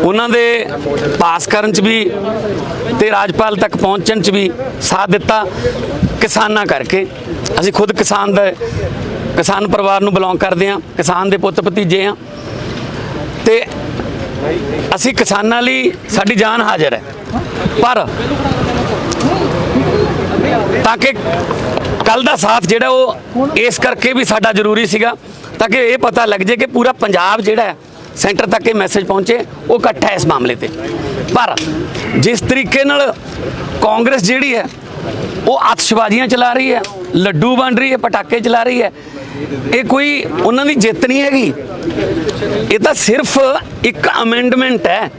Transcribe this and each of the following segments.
ਉਹਨਾਂ ਦੇ ਪਾਸ ਕਰਨ ਚ ਵੀ ਤੇ ਰਾਜਪਾਲ ਤੱਕ ਪਹੁੰਚਣ ਚ ਵੀ ਸਾਥ ਦਿੱਤਾ ਕਿਸਾਨਾਂ ਕਰਕੇ। ਅਸੀਂ ਖੁਦ ਕਿਸਾਨ ਦਾ, ਕਿਸਾਨ ਪਰਿਵਾਰ ਨੂੰ ਬਿਲੋਂਗ ਕਰਦੇ ਹਾਂ, ਕਿਸਾਨ ਦੇ ਪੁੱਤ ਭਤੀਜੇ ਹਾਂ। ਤੇ ਅਸੀਂ ਕਿਸਾਨਾਂ ਲਈ ਸਾਡੀ ਜਾਨ ਹਾਜ਼ਰ ਹੈ। ਪਰ ਤਾਂ ਕਿ ਕੱਲ ਦਾ ਸਾਥ ਜਿਹੜਾ ਉਹ ਇਸ ਕਰਕੇ ਵੀ ਸਾਡਾ ਜ਼ਰੂਰੀ ਸੀਗਾ, ਤਾਂ ਕਿ ਇਹ ਪਤਾ ਲੱਗ ਜੇ ਕਿ ਪੂਰਾ ਪੰਜਾਬ ਜਿਹੜਾ ਹੈ ਸੈਂਟਰ ਤੱਕ ਇਹ ਮੈਸੇਜ ਪਹੁੰਚੇ, ਉਹ ਇਕੱਠਾ ਹੈ ਇਸ ਮਾਮਲੇ ਤੇ। ਪਰ ਜਿਸ ਤਰੀਕੇ ਨਾਲ ਕਾਂਗਰਸ ਜਿਹੜੀ ਹੈ, ਉਹ ਆਤਸ਼ਬਾਜ਼ੀਆਂ ਚਲਾ ਰਹੀ ਹੈ, ਲੱਡੂ ਵੰਡ ਰਹੀ ਹੈ, ਪਟਾਕੇ ਚਲਾ ਰਹੀ ਹੈ, ਇਹ ਕੋਈ ਉਹਨਾਂ ਦੀ ਜਿੱਤ ਨਹੀਂ ਹੈਗੀ। ਇਹ ਤਾਂ ਸਿਰਫ ਇੱਕ ਅਮੈਂਡਮੈਂਟ ਹੈ।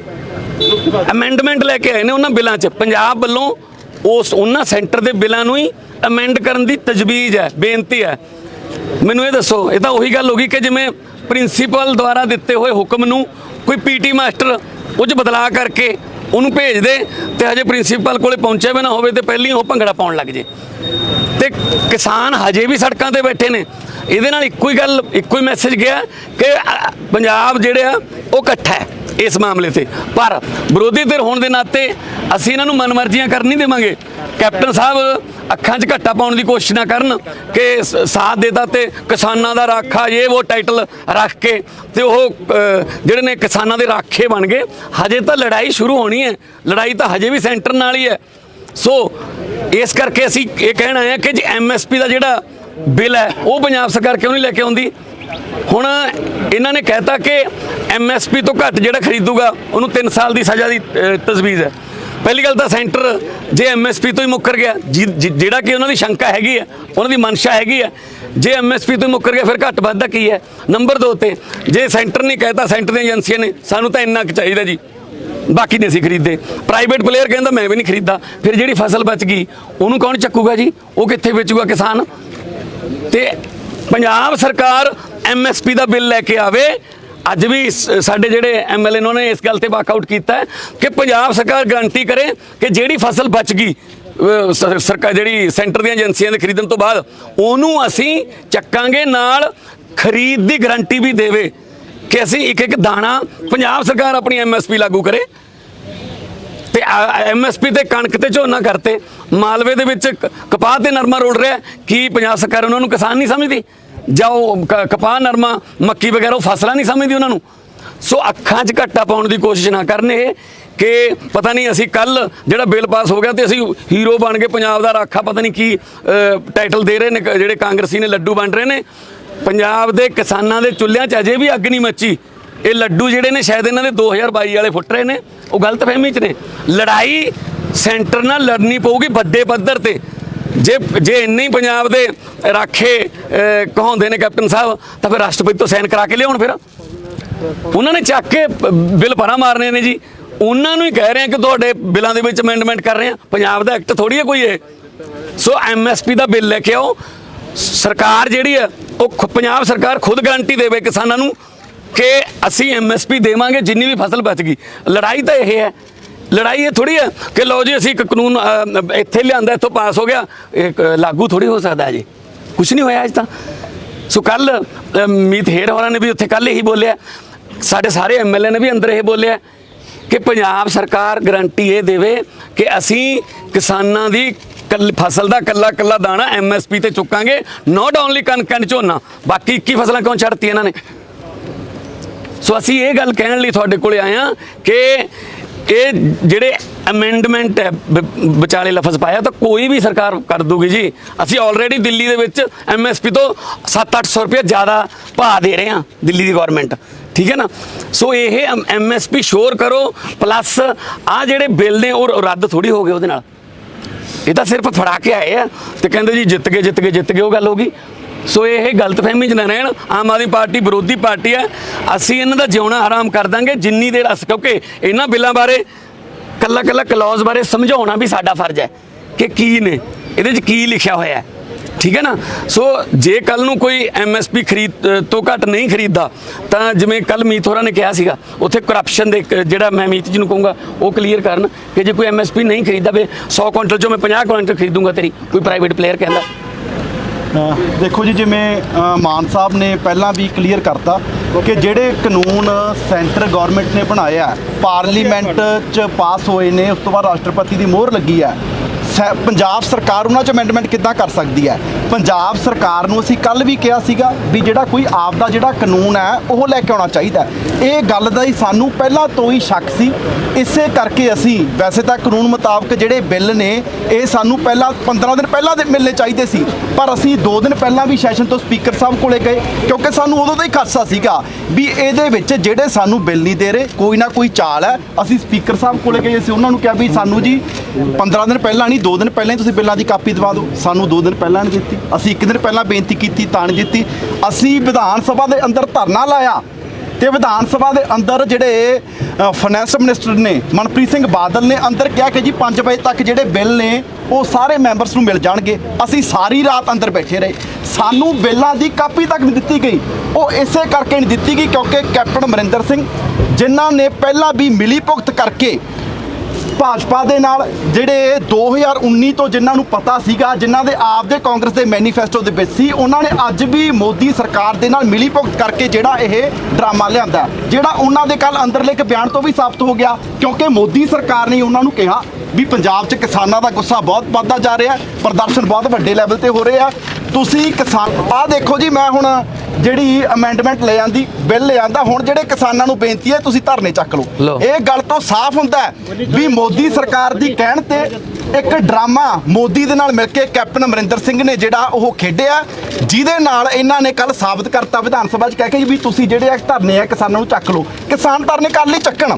ਅਮੈਂਡਮੈਂਟ ਲੈ ਕੇ ਆਏ ਨੇ ਉਹਨਾਂ ਬਿੱਲਾਂ 'ਚ। ਪੰਜਾਬ ਵੱਲੋਂ ਉਸ ਉਹਨਾਂ ਸੈਂਟਰ ਦੇ ਬਿੱਲਾਂ ਨੂੰ ਹੀ ਅਮੈਂਡ ਕਰਨ ਦੀ ਤਜਵੀਜ਼ ਹੈ, ਬੇਨਤੀ ਹੈ। ਮੈਨੂੰ ਇਹ ਦੱਸੋ, ਇਹ ਤਾਂ ਉਹੀ ਗੱਲ ਹੋ ਗਈ ਕਿ ਜਿਵੇਂ ਪ੍ਰਿੰਸੀਪਲ ਦੁਆਰਾ ਦਿੱਤੇ ਹੋਏ ਹੁਕਮ ਨੂੰ ਕੋਈ ਪੀਟੀ ਮਾਸਟਰ ਉਹ 'ਚ ਬਦਲਾਅ ਕਰਕੇ ਉਹਨੂੰ ਭੇਜ ਦੇ ਤੇ ਹਜੇ ਪ੍ਰਿੰਸੀਪਲ ਕੋਲੇ ਪਹੁੰਚਿਆ ਵੀ ਨਾ ਹੋਵੇ ਤੇ ਪਹਿਲਾਂ ਹੀ ਉਹ ਭੰਗੜਾ ਪਾਉਣ ਲੱਗ ਜੇ। ਤੇ ਕਿਸਾਨ ਹਜੇ ਵੀ ਸੜਕਾਂ ਤੇ ਬੈਠੇ ਨੇ। ਇਹਦੇ ਨਾਲ ਇੱਕੋ ਹੀ ਗੱਲ, ਇੱਕੋ ਹੀ ਮੈਸੇਜ ਗਿਆ ਕਿ ਪੰਜਾਬ ਜਿਹੜੇ ਆ, ਉਹ ਇਕੱਠਾ ਹੈ ਇਸ ਮਾਮਲੇ ਤੇ। ਪਰ ਵਿਰੋਧੀ ਧਿਰ ਹੋਣ ਦੇ ਨਾਤੇ ਅਸੀਂ ਇਹਨਾਂ ਨੂੰ ਮਨਮਰਜ਼ੀਆਂ ਕਰਨ ਨਹੀਂ ਦੇਵਾਂਗੇ। ਕੈਪਟਨ ਸਾਹਿਬ ਅੱਖਾਂ 'ਚ ਘੱਟਾ ਪਾਉਣ ਦੀ ਕੋਸ਼ਿਸ਼ ਨਾ ਕਰਨ ਕਿ ਸ- ਸਾਥ ਦੇਤਾ ਤੇ ਕਿਸਾਨਾਂ ਦਾ ਰਾਖਾ ਇਹ ਉਹ ਟਾਈਟਲ ਰੱਖ ਕੇ ਤੇ ਉਹ ਜਿਹੜੇ ਨੇ ਕਿਸਾਨਾਂ ਦੇ ਰਾਖੇ ਬਣ ਗਏ, ਹਜੇ ਤਾਂ ਲੜਾਈ ਸ਼ੁਰੂ ਹੋਣੀ ਹੈ। ਲੜਾਈ ਤਾਂ ਹਜੇ ਵੀ ਸੈਂਟਰ ਨਾਲ ਹੀ ਹੈ। ਸੋ, ਇਸ ਕਰਕੇ ਅਸੀਂ ਇਹ ਕਹਿਣਾ ਹੈ ਕਿ ਜੇ ਐਮਐਸਪੀ ਦਾ ਜਿਹੜਾ ਬਿੱਲ ਹੈ, ਉਹ ਪੰਜਾਬ ਸਰਕਾਰ ਕਿਉਂ ਨਹੀਂ ਲੈ ਕੇ ਆਉਂਦੀ? ਹੁਣ ਇਹਨਾਂ ਨੇ ਕਹਿਤਾ ਕਿ ਐਮਐਸਪੀ ਤੋਂ ਘੱਟ ਜਿਹੜਾ ਖਰੀਦੂਗਾ, ਉਹਨੂੰ 3 ਸਾਲ ਦੀ ਸਜ਼ਾ ਦੀ ਤਜਵੀਜ਼ ਹੈ। ਪਹਿਲੀ ਗੱਲ ਤਾਂ ਸੈਂਟਰ ਜੇ ਐਮਐਸਪੀ ਤੋਂ ਹੀ ਮੁੱਕਰ ਗਿਆ, ਜਿ- ਜਿਹੜਾ ਕਿ ਉਹਨਾਂ ਦੀ ਸ਼ੰਕਾ ਹੈਗੀ ਹੈ, ਉਹਨਾਂ ਦੀ ਮਨਸ਼ਾ ਹੈਗੀ ਹੈ, ਜੇ ਐਮਐਸਪੀ ਤੋਂ ਹੀ ਮੁੱਕਰ ਗਿਆ ਫਿਰ ਘੱਟ ਵੱਧ ਦਾ ਕੀ ਹੈ? ਨੰਬਰ 2 ਤੇ, ਜੇ ਸੈਂਟਰ ਨੇ ਕਹਿਤਾ, ਸੈਂਟਰ ਦੀਆਂ ਏਜੰਸੀਆਂ ਨੇ, ਸਾਨੂੰ ਤਾਂ ਇੰਨਾ ਕੁ ਚਾਹੀਦਾ ਜੀ। ਬਾਕੀ ਨਹੀਂ ਅਸੀਂ ਖਰੀਦਦੇ। ਪ੍ਰਾਈਵੇਟ ਪਲੇਅਰ ਕਹਿੰਦਾ, ਮੈਂ ਵੀ ਨਹੀਂ ਖਰੀਦਦਾ। ਫਿਰ ਜਿਹੜੀ ਫਸਲ ਬਚ ਗਈ, ਉਹਨੂੰ ਕੌਣ ਚੱਕੂਗਾ ਜੀ? ਉਹ ਕਿੱਥੇ ਵੇਚੂਗਾ ਕਿਸਾਨ? ਤੇ ਪੰਜਾਬ ਸਰਕਾਰ ਐਮਐਸਪੀ ਦਾ ਬਿੱਲ ਲੈ ਕੇ ਆਵੇ ਅੱਜ ਵੀ ਸਾਡੇ ਜਿਹੜੇ ਐਮਐਲਏ ਨੇ ਇਸ ਗੱਲ ਤੇ ਵਾਕਆਊਟ ਕੀਤਾ ਹੈ ਕਿ ਪੰਜਾਬ ਸਰਕਾਰ ਗਾਰੰਟੀ ਕਰੇ ਕਿ ਜਿਹੜੀ ਫਸਲ ਬਚ ਗਈ, ਅਹ ਸਰਕਾਰ ਜਿਹੜੀ ਸੈਂਟਰ ਦੀਆਂ ਏਜੰਸੀਆਂ ਦੇ ਖਰੀਦਣ ਤੋਂ ਬਾਅਦ, ਉਹਨੂੰ ਅਸੀਂ ਚੱਕਾਂਗੇ ਨਾਲ ਖਰੀਦ ਦੀ ਗਾਰੰਟੀ ਵੀ ਦੇਵੇ ਕਿ ਅਸੀਂ ਇੱਕ ਇੱਕ ਦਾਣਾ ਪੰਜਾਬ ਸਰਕਾਰ ਆਪਣੀ ਐਮਐਸਪੀ ਲਾਗੂ ਕਰੇ। ਤੇ ਐਮਐਸਪੀ ਤੇ ਕਣਕ ਤੇ ਝੋਨਾ ਕਰਤੇ, ਮਾਲਵੇ ਦੇ ਵਿੱਚ ਕਪਾਹ ਤੇ ਨਰਮਾ ਰੋਲ ਰਿਹਾ ਕੀ ਪੰਜਾਬ ਸਰਕਾਰ ਉਹਨਾਂ ਨੂੰ ਕਿਸਾਨ ਨਹੀਂ ਸਮਝਦੀ? ਜਾਂ ਉਹ ਕ- ਕਪਾਹ, ਨਰਮਾ, ਮੱਕੀ ਵਗੈਰਾ ਉਹ ਫਸਲਾਂ ਨਹੀਂ ਸਮਝਦੀ ਉਹਨਾਂ ਨੂੰ। ਸੋ ਅੱਖਾਂ 'ਚ ਘੱਟਾ ਪਾਉਣ ਦੀ ਕੋਸ਼ਿਸ਼ ਨਾ ਕਰਨ ਇਹ ਕਿ ਪਤਾ ਨਹੀਂ ਅਸੀਂ ਕੱਲ ਜਿਹੜਾ ਬਿੱਲ ਪਾਸ ਹੋ ਗਿਆ ਤੇ ਅਸੀਂ ਹੀਰੋ ਬਣ ਕੇ ਪੰਜਾਬ ਦਾ ਰਾਖਾ ਪਤਾ ਨਹੀਂ ਕੀ ਟਾਈਟਲ ਦੇ ਰਹੇ ਨੇ ਕ- ਜਿਹੜੇ ਕਾਂਗਰਸੀ ਨੇ ਲੱਡੂ ਵੰਡ ਰਹੇ ਨੇ। ਪੰਜਾਬ ਦੇ ਕਿਸਾਨਾਂ ਦੇ ਚੁੱਲ੍ਹਿਆਂ 'ਚ ਅਜੇ ਵੀ ਅੱਗ ਨਹੀਂ ਮੱਚੀ। ਇਹ ਲੱਡੂ ਜਿਹੜੇ ਨੇ ਸ਼ਾਇਦ ਇਹਨਾਂ ਦੇ 2022 ਵਾਲੇ ਫੁੱਟ ਰਹੇ ਨੇ, ਉਹ ਗਲਤ ਫਹਿਮੀ 'ਚ ਨੇ। ਲੜਾਈ ਸੈਂਟਰ ਨਾਲ ਲੜਨੀ ਪਊਗੀ ਵੱਡੇ ਪੱਧਰ ਤੇ। ਜੇ ਜੇ ਇੰਨੇ ਹੀ ਪੰਜਾਬ ਦੇ ਰਾਖੇ ਕਹਾਉਂਦੇ ਨੇ ਕੈਪਟਨ ਸਾਹਿਬ, ਤਾਂ ਫਿਰ ਰਾਸ਼ਟਰਪਤੀ ਤੋਂ ਸਾਈਨ ਕਰਾ ਕੇ ਲਿਆਉਣ ਫਿਰ। ਉਹਨਾਂ ਨੇ ਚੱਕ ਕੇ ਬਿੱਲ ਪਰਾਂ ਮਾਰਨੇ ਨੇ ਜੀ। ਉਹਨਾਂ ਨੂੰ ਹੀ ਕਹਿ ਰਹੇ ਆ ਕਿ ਤੁਹਾਡੇ ਬਿੱਲਾਂ ਦੇ ਵਿੱਚ ਅਮੈਂਡਮੈਂਟ ਕਰ ਰਹੇ ਆ। ਪੰਜਾਬ ਦਾ ਐਕਟ ਥੋੜੀ ਹੈ ਕੋਈ ਇਹ। ਸੋ ਐਮਐਸਪੀ ਦਾ ਬਿੱਲ ਲੈ ਕੇ ਆਓ। ਸਰਕਾਰ ਜਿਹੜੀ ਆ, ਉਹ ਖੁ- ਪੰਜਾਬ ਸਰਕਾਰ ਖੁਦ ਗਾਰੰਟੀ ਦੇਵੇ ਕਿਸਾਨਾਂ ਨੂੰ ਕਿ ਅਸੀਂ ਐਮਐਸਪੀ ਦੇਵਾਂਗੇ, ਜਿੰਨੀ ਵੀ ਫਸਲ ਬਚ ਗਈ। ਲੜਾਈ ਤਾਂ ਇਹ ਹੈ। ਲੜਾਈ ਇਹ ਥੋੜੀ ਹੈ ਕਿ ਲਓ ਜੀ, ਅਸੀਂ ਇੱਕ ਕਾਨੂੰਨ ਇੱਥੇ ਲਿਆਂਦਾ, ਇੱਥੋਂ ਪਾਸ ਹੋ ਗਿਆ ਇਹ ਲਾਗੂ ਥੋੜੀ ਹੋ ਸਕਦਾ ਜੀ ਕੁਝ ਨਹੀਂ ਹੋਇਆ ਅਜ ਤਾਂ। ਸੋ ਕੱਲ ਮੀਤ ਹੇਰ ਹੋਰਾਂ ਨੇ ਵੀ ਉੱਥੇ ਕੱਲ ਇਹੀ ਬੋਲਿਆ। ਸਾਡੇ ਸਾਰੇ ਐਮਐਲਏ ਨੇ ਵੀ ਅੰਦਰ ਇਹ ਬੋਲਿਆ ਕਿ ਪੰਜਾਬ ਸਰਕਾਰ ਗਰੰਟੀ ਇਹ ਦੇਵੇ ਕਿ ਅਸੀਂ ਕਿਸਾਨਾਂ ਦੀ ਕੱਲ, ਫਸਲ ਦਾ ਕੱਲਾ ਕੱਲਾ ਦਾਣਾ ਐਮਐਸਪੀ ਤੇ ਚੁੱਕਾਂਗੇ ਨਾਟ ਓਨਲੀ ਕਣਕ ਐਂਡ ਝੋਨਾ, ਬਾਕੀ 21 ਫਸਲਾਂ ਕਿਉਂ ਛੱਡਤੀ ਇਹਨਾਂ ਨੇ? ਸੋ ਅਸੀਂ ਇਹ ਗੱਲ ਕਹਿਣ ਲਈ ਤੁਹਾਡੇ ਕੋਲੇ ਆਏ ਹਾਂ ਕਿ ਇਹ ਜਿਹੜੇ ਅਮੈਂਡਮੈਂਟ ਹੈ, ਬ- ਵਿਚਾਲੇ ਲਫ਼ਜ਼ ਪਾਇਆ, ਤਾਂ ਕੋਈ ਵੀ ਸਰਕਾਰ ਕਰ ਦੂਗੀ ਜੀ। ਅਸੀਂ ਆਲਰੇਡੀ ਦਿੱਲੀ ਦੇ ਵਿੱਚ ਐਮਐਸਪੀ ਤੋਂ 7-800 ਰੁਪਏ ਜ਼ਿਆਦਾ ਭਾਅ ਦੇ ਰਹੇ ਹਾਂ, ਦਿੱਲੀ ਦੀ ਗਵਰਨਮੈਂਟ ਠੀਕ ਹੈ ਨਾ? ਸੋ ਇਹ ਐਮਐਸਪੀ ਸ਼ੋਰ ਕਰੋ ਪਲੱਸ ਆ ਜਿਹੜੇ ਬਿੱਲ ਨੇ, ਉਹ ਰੱਦ ਥੋੜੀ ਹੋ ਗਏ ਉਹਦੇ ਨਾਲ। ਇਹ ਤਾਂ ਸਿਰਫ ਫੜਾ ਕੇ ਆਏ ਆ, ਤੇ ਕਹਿੰਦੇ ਜੀ ਜਿੱਤ ਗਏ ਜਿੱਤ ਗਏ ਜਿੱਤ ਗਏ, ਉਹ ਗੱਲ ਹੋ ਗਈ। ਸੋ ਇਹ ਗਲਤਫਹਿਮੀ ਚ ਨਾ ਰਹਿਣ, ਆਮ ਆਦਮੀ ਪਾਰਟੀ ਵਿਰੋਧੀ ਪਾਰਟੀ ਹੈ। ਅਸੀਂ ਇਹਨਾਂ ਦਾ ਜਿਉਣਾ ਹਰਾਮ ਕਰ ਦਾਂਗੇ, ਜਿੰਨੀ ਦੇਰ ਅਸ, ਕਿਉਂਕਿ ਇਹਨਾਂ ਬਿੱਲਾਂ ਬਾਰੇ ਕੱਲਾ ਕੱਲਾ ਕਲੌਜ਼ ਬਾਰੇ ਸਮਝਾਉਣਾ ਵੀ ਸਾਡਾ ਫਰਜ਼ ਹੈ ਕਿ ਕੀ ਨੇ, ਇਹਦੇ 'ਚ ਕੀ ਲਿਖਿਆ ਹੋਇਆ ਹੈ। ਠੀਕ ਹੈ ਨਾ? ਸੋ ਜੇ ਕੱਲ ਨੂੰ ਕੋਈ ਐਮਐਸਪੀ ਖਰੀਦ, ਤੋਂ ਘੱਟ ਨਹੀਂ ਖਰੀਦਦਾ, ਤਾਂ ਜਿਵੇਂ ਕੱਲ ਮੀਤ ਹੋਰਾਂ ਨੇ ਕਿਹਾ ਸੀਗਾ, ਉੱਥੇ ਕਰਪਸ਼ਨ ਦੇ ਜਿਹੜਾ ਮੈਂ ਮੀਤ ਜੀ ਨੂੰ ਕਹੂੰਗਾ, ਉਹ ਕਲੀਅਰ ਕਰਨ ਕਿ ਜੇ ਕੋਈ ਐਮਐਸਪੀ ਨਹੀਂ ਖਰੀਦਦਾ ਵੇ 100 ਕੁਇੰਟਲ ਚੋਂ ਮੈਂ 50 ਕੁਇੰਟਲ ਖਰੀਦੂੰਗਾ ਤੇਰੀ, ਕੋਈ ਪ੍ਰਾਈਵੇਟ ਪਲੇਅਰ ਕਹਿੰਦਾ। ਦੇਖੋ ਜੀ, ਜਿਵੇਂ ਮਾਨ ਸਾਹਿਬ ਨੇ ਪਹਿਲਾਂ ਵੀ ਕਲੀਅਰ ਕਰਤਾ ਕਿ ਜਿਹੜੇ ਕਾਨੂੰਨ ਸੈਂਟਰ ਗਵਰਨਮੈਂਟ ਨੇ ਬਣਾਇਆ ਪਾਰਲੀਮੈਂਟ 'ਚ ਪਾਸ ਹੋਏ ਨੇ, ਉਸ ਤੋਂ ਬਾਅਦ ਰਾਸ਼ਟਰਪਤੀ ਦੀ ਮੋਹਰ ਲੱਗੀ ਹੈ, ਸੈ- ਪੰਜਾਬ ਸਰਕਾਰ ਉਹਨਾਂ 'ਚ ਅਮੈਂਡਮੈਂਟ ਕਿੱਦਾਂ ਕਰ ਸਕਦੀ ਹੈ? ਪੰਜਾਬ ਸਰਕਾਰ ਨੂੰ ਅਸੀਂ ਕੱਲ ਵੀ ਕਿਹਾ ਸੀਗਾ ਵੀ ਜਿਹੜਾ ਕੋਈ ਆਪ ਦਾ ਜਿਹੜਾ ਕਾਨੂੰਨ ਹੈ, ਉਹ ਲੈ ਕੇ ਆਉਣਾ ਚਾਹੀਦਾ ਇਹ ਗੱਲ ਦਾ ਹੀ ਸਾਨੂੰ ਪਹਿਲਾਂ ਤੋਂ ਹੀ ਸ਼ੱਕ ਸੀ। ਇਸੇ ਕਰਕੇ ਅਸੀਂ ਵੈਸੇ ਤਾਂ ਕਾਨੂੰਨ ਮੁਤਾਬਕ ਜਿਹੜੇ ਬਿੱਲ ਨੇ, ਇਹ ਸਾਨੂੰ ਪਹਿਲਾਂ 15 ਦਿਨ ਪਹਿਲਾਂ ਦੇ ਮਿਲਣੇ ਚਾਹੀਦੇ ਸੀ। ਪਰ ਅਸੀਂ 2 ਦਿਨ ਪਹਿਲਾਂ ਵੀ ਸੈਸ਼ਨ ਤੋਂ ਸਪੀਕਰ ਸਾਹਿਬ ਕੋਲੇ ਗਏ, ਕਿਉਂਕਿ ਸਾਨੂੰ ਉਦੋਂ ਦਾ ਹੀ ਖਦਸ਼ਾ ਸੀਗਾ ਵੀ ਇਹਦੇ ਵਿੱਚ ਜਿਹੜੇ ਸਾਨੂੰ ਬਿੱਲ ਨਹੀਂ ਦੇ ਰਹੇ, ਕੋਈ ਨਾ ਕੋਈ ਚਾਲ ਹੈ। ਅਸੀਂ ਸਪੀਕਰ ਸਾਹਿਬ ਕੋਲੇ ਗਏ ਅਸੀਂ ਉਹਨਾਂ ਨੂੰ ਕਿਹਾ ਵੀ ਸਾਨੂੰ ਜੀ 15 ਦਿਨ ਪਹਿਲਾਂ ਨਹੀਂ 2 ਦਿਨ ਪਹਿਲਾਂ ਹੀ ਤੁਸੀਂ ਬਿੱਲਾਂ ਦੀ ਕਾਪੀ ਦਵਾ ਦਿਓ। ਸਾਨੂੰ 2 ਦਿਨ ਪਹਿਲਾਂ ਨਹੀਂ ਦਿੱਤੀ। ਅਸੀਂ ਇੱਕ ਦਿਨ ਪਹਿਲਾਂ ਬੇਨਤੀ ਕੀਤੀ ਤਾਂ ਨਹੀਂ ਦਿੱਤੀ। ਅਸੀਂ ਵਿਧਾਨ ਸਭਾ ਦੇ ਅੰਦਰ ਧਰਨਾ ਲਾਇਆ ਤੇ ਵਿਧਾਨ ਸਭਾ ਦੇ ਅੰਦਰ ਜਿਹੜੇ ਫਾਈਨੈਂਸ ਮਿਨਿਸਟਰ ਨੇ, ਮਨਪ੍ਰੀਤ ਸਿੰਘ ਬਾਦਲ ਨੇ ਅੰਦਰ ਕਿਹਾ ਕਿ ਜੀ 5 ਵਜੇ ਤੱਕ ਜਿਹੜੇ ਬਿੱਲ ਨੇ, ਉਹ ਸਾਰੇ ਮੈਂਬਰਸ ਨੂੰ ਮਿਲ ਜਾਣਗੇ। ਅਸੀਂ ਸਾਰੀ ਰਾਤ ਅੰਦਰ ਬੈਠੇ ਰਹੇ। ਸਾਨੂੰ ਬਿੱਲਾਂ ਦੀ ਕਾਪੀ ਤੱਕ ਨਹੀਂ ਦਿੱਤੀ ਗਈ। ਉਹ ਇਸੇ ਕਰਕੇ ਨਹੀਂ ਦਿੱਤੀ ਗਈ ਕਿਉਂਕਿ ਕੈਪਟਨ ਅਮਰਿੰਦਰ ਸਿੰਘ, ਜਿਨ੍ਹਾਂ ਨੇ ਪਹਿਲਾਂ ਵੀ ਮਿਲੀ ਭੁਗਤ ਕਰਕੇ ਭਾਜਪਾ ਦੇ ਨਾਲ ਜਿਹੜੇ 2019 ਤੋਂ ਜਿਨ੍ਹਾਂ ਨੂੰ ਪਤਾ ਸੀਗਾ ਜਿਨ੍ਹਾਂ ਦੇ ਆਪ ਦੇ ਕਾਂਗਰਸ ਦੇ ਮੈਨੀਫੈਸਟੋ ਦੇ ਵਿੱਚ ਸੀ ਉਹਨਾਂ ਨੇ ਅੱਜ ਵੀ ਮੋਦੀ ਸਰਕਾਰ ਦੇ ਨਾਲ ਮਿਲੀ ਭੁਗਤ ਕਰਕੇ ਜਿਹੜਾ ਇਹ ਡਰਾਮਾ ਲਿਆਂਦਾ। ਜਿਹੜਾ ਉਹਨਾਂ ਦੇ ਕੱਲ ਅੰਦਰਲੇ ਇੱਕ ਬਿਆਨ ਤੋਂ ਵੀ ਸਾਬਤ ਹੋ ਗਿਆ ਕਿਉਂਕਿ ਮੋਦੀ ਸਰਕਾਰ ਨੇ ਉਹਨਾਂ ਨੂੰ ਕਿਹਾ ਵੀ ਪੰਜਾਬ 'ਚ ਕਿਸਾਨਾਂ ਦਾ ਗੁੱਸਾ ਬਹੁਤ ਵੱਧਦਾ ਜਾ ਰਿਹਾ ਪ੍ਰਦਰਸ਼ਨ ਬਹੁਤ ਵੱਡੇ ਲੈਵਲ ਤੇ ਹੋ ਰਹੇ ਆ ਤੁਸੀਂ ਕਿਸਾਨ ਆਹ ਦੇਖੋ ਜੀ ਮੈਂ ਹੁਣ ਜਿਹੜੀ ਅਮੈਂਡਮੈਂਟ ਲੈ ਆਂਦੀ ਬਿੱਲ ਲੈ ਆਂਦਾ ਹੁਣ ਜਿਹੜੇ ਕਿਸਾਨਾਂ ਨੂੰ ਬੇਨਤੀ ਹੈ ਤੁਸੀਂ ਧਰਨੇ ਚੱਕ ਲਓ। ਇਹ ਗੱਲ ਤੋਂ ਸਾਫ਼ ਹੁੰਦਾ ਵੀ ਮੋਦੀ ਮੋਦੀ ਸਰਕਾਰ ਦੀ ਕਹਿਣ ਤੇ ਇੱਕ ਡਰਾਮਾ ਮੋਦੀ ਦੇ ਨਾਲ ਮਿਲ ਕੇ ਕੈਪਟਨ ਅਮਰਿੰਦਰ ਸਿੰਘ ਨੇ ਜਿਹੜਾ ਉਹ ਖੇਡਿਆ ਜਿਹਦੇ ਨਾਲ ਇਹਨਾਂ ਨੇ ਕੱਲ ਸਾਬਤ ਕਰਤਾ ਵਿਧਾਨ ਸਭਾ 'ਚ ਕਹਿ ਕੇ ਵੀ ਤੁਸੀਂ ਜਿਹੜੇ ਆ ਧਰਨੇ ਆ ਕਿਸਾਨਾਂ ਨੂੰ ਚੱਕ ਲਓ। ਕਿਸਾਨ ਧਰਨੇ ਕਰ ਲਈ ਚੱਕਣ।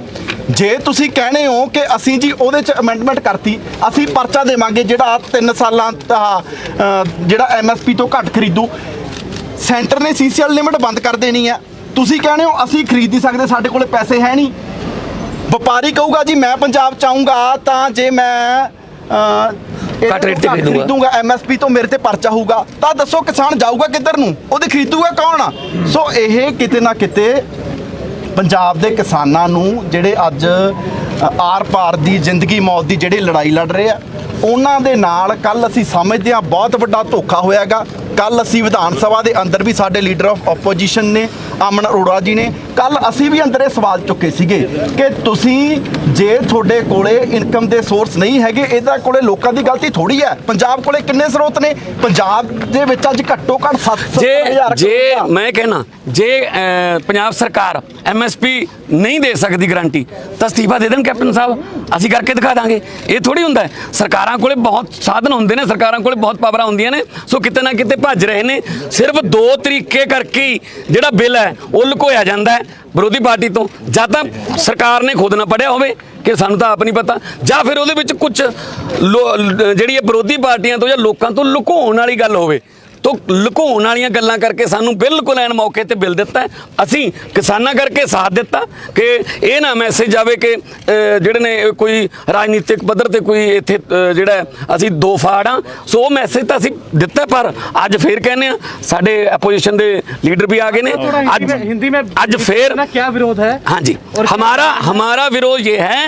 ਜੇ ਤੁਸੀਂ ਕਹਿੰਦੇ ਹੋ ਕਿ ਅਸੀਂ ਜੀ ਉਹਦੇ 'ਚ ਅਮੈਂਡਮੈਂਟ ਕਰਤੀ ਅਸੀਂ ਪਰਚਾ ਦੇਵਾਂਗੇ ਜਿਹੜਾ 3 ਸਾਲਾਂ ਦਾ ਅ, ਜਿਹੜਾ ਐਮਐਸਪੀ ਤੋਂ ਘੱਟ ਖਰੀਦੂ। ਸੈਂਟਰ ਨੇ ਸੀਸੀਐਲ ਲਿਮਿਟ ਬੰਦ ਕਰ ਦੇਣੀ ਆ। ਤੁਸੀਂ ਕਹਿੰਦੇ ਹੋ ਅਸੀਂ ਖਰੀਦ ਨਹੀਂ ਸਕਦੇ ਸਾਡੇ ਕੋਲ ਪੈਸੇ ਹੈ ਨਹੀਂ। ਵਪਾਰੀ ਕਹੂਗਾ ਜੀ ਮੈਂ ਪੰਜਾਬ ਚ ਆਊਂਗਾ ਤਾਂ ਜੇ ਮੈਂ ਘੱਟ ਰੇਟ ਤੇ ਖਰੀਦੂੰਗਾ। ਐਮਐਸਪੀ ਤੋਂ ਮੇਰੇ ਤੇ ਪਰਚਾ ਹੋਊਗਾ ਤਾਂ ਦੱਸੋ ਕਿਸਾਨ ਜਾਊਗਾ ਕਿੱਧਰ ਨੂੰ? ਉਹਦੇ ਖਰੀਦੂਗਾ ਕੌਣ ਆ? ਸੋ ਇਹ ਕਿਤੇ ਨਾ ਕਿਤੇ ਪੰਜਾਬ ਦੇ ਕਿਸਾਨਾਂ ਨੂੰ ਜਿਹੜੇ ਅੱਜ ਆਰ-ਪਾਰ ਦੀ ਜ਼ਿੰਦਗੀ ਮੌਤ ਦੀ ਜਿਹੜੀ ਲੜਾਈ ਲੜ ਰਹੇ ਆ ਉਹਨਾਂ ਦੇ ਨਾਲ ਕੱਲ ਅਸੀਂ ਸਮਝਦੇ ਹਾਂ ਬਹੁਤ ਵੱਡਾ ਧੋਖਾ ਹੋਇਆਗਾ। ਕੱਲ ਅਸੀਂ ਵਿਧਾਨ ਸਭਾ ਦੇ ਅੰਦਰ ਵੀ ਸਾਡੇ ਲੀਡਰ ਆਫ ਆਪੋਜੀਸ਼ਨ ਨੇ ਅਮਨ ਅਰੋੜਾ ਜੀ ਨੇ। ਕੱਲ ਅਸੀਂ ਵੀ ਅੰਦਰ ਇਹ ਸਵਾਲ ਚੁੱਕੇ ਸੀਗੇ ਕਿ ਤੁਸੀਂ ਜੇ ਤੁਹਾਡੇ ਕੋਲੇ ਇਨਕਮ ਦੇ ਸੋਰਸ ਨਹੀਂ ਹੈਗੇ ਇਹਦਾ ਕੋਲੇ ਲੋਕਾਂ ਦੀ ਗਲਤੀ ਥੋੜੀ ਹੈ। ਪੰਜਾਬ ਕੋਲੇ ਕਿੰਨੇ ਸਰੋਤ ਨੇ? ਪੰਜਾਬ ਦੇ ਵਿੱਚ ਅੱਜ ਘੱਟੋ ਘੱਟ 7 ਜੇ ਜੇ ਮੈਂ ਕਹਿਣਾ ਜੇ ਪੰਜਾਬ ਸਰਕਾਰ ਐਮਐਸਪੀ ਨਹੀਂ ਦੇ ਸਕਦੀ ਗਾਰੰਟੀ ਤਾਂ ਅਸਤੀਫਾ ਦੇ ਦੇਣ ਕੈਪਟਨ ਸਾਹਿਬ। ਅਸੀਂ ਕਰਕੇ ਦਿਖਾ ਦਾਂਗੇ। ਇਹ ਥੋੜੀ ਹੁੰਦਾ। ਸਰਕਾਰਾਂ ਕੋਲੇ ਬਹੁਤ ਸਾਧਨ ਹੁੰਦੇ ਨੇ ਸਰਕਾਰਾਂ ਕੋਲੇ ਬਹੁਤ ਪਾਵਰਾਂ ਹੁੰਦੀਆਂ ਨੇ। ਸੋ ਕਿਤੇ ਨਾ ਕਿਤੇ ਭੱਜ ਰਹੇ ਨੇ। ਸਿਰਫ ਦੋ ਤਰੀਕੇ ਕਰਕੇ ਜਿਹੜਾ ਬਿੱਲ ਹੈ ਉਹ ਲੁਕੋਇਆ ਜਾਂਦਾ ਹੈ ਵਿਰੋਧੀ ਪਾਰਟੀ ਤੋਂ। ਜਾਂ ਤਾਂ ਸਰਕਾਰ ਨੇ ਖੁਦ ਨਾ ਪੜਿਆ ਹੋਵੇ ਕਿ ਸਾਨੂੰ ਤਾਂ ਆਪ ਨਹੀਂ ਪਤਾ, ਜਾਂ ਫਿਰ ਉਹਦੇ ਵਿੱਚ ਕੁਝ ਜਿਹੜੀ ਇਹ ਵਿਰੋਧੀ ਪਾਰਟੀਆਂ ਤੋਂ ਜਾਂ ਲੋਕਾਂ ਤੋਂ ਲੁਕਾਉਣ ਵਾਲੀ ਗੱਲ ਹੋਵੇ। ਤੋ ਲੁਕਾਉਣ ਵਾਲੀਆਂ ਗੱਲਾਂ ਕਰਕੇ ਸਾਨੂੰ ਬਿਲਕੁਲ ਐਨ ਮੌਕੇ ਤੇ ਬਿੱਲ ਦਿੱਤਾ ਹੈ। ਅਸੀਂ ਕਿਸਾਨਾਂ ਕਰਕੇ ਸਾਥ ਦਿੱਤਾ ਕਿ ਇਹ ਨਾ ਮੈਸੇਜ ਆਵੇ ਕਿ ਅਹ, ਜਿਹੜੇ ਨੇ ਇਹ ਕੋਈ ਰਾਜਨੀਤਿਕ ਪੱਧਰ ਤੇ ਕੋਈ ਇੱਥੇ ਅਹ, ਜਿਹੜਾ ਹੈ, ਅਸੀਂ ਦੋ ਫਾੜ ਆ ਸੋ ਉਹ ਮੈਸੇਜ ਤਾਂ ਅਸੀਂ ਦਿੱਤਾ ਪਰ ਅੱਜ ਫੇਰ ਕਹਿੰਦੇ ਆ ਸਾਡੇ ਆਪੋਜੀਸ਼ਨ ਦੇ ਲੀਡਰ ਵੀ ਆ ਗਏ ਨੇ ਅੱਜ हिंदी में ਅੱਜ ਫੇਰ ना क्या विरोध है हाँ जी हमारा हमारा विरोध ये है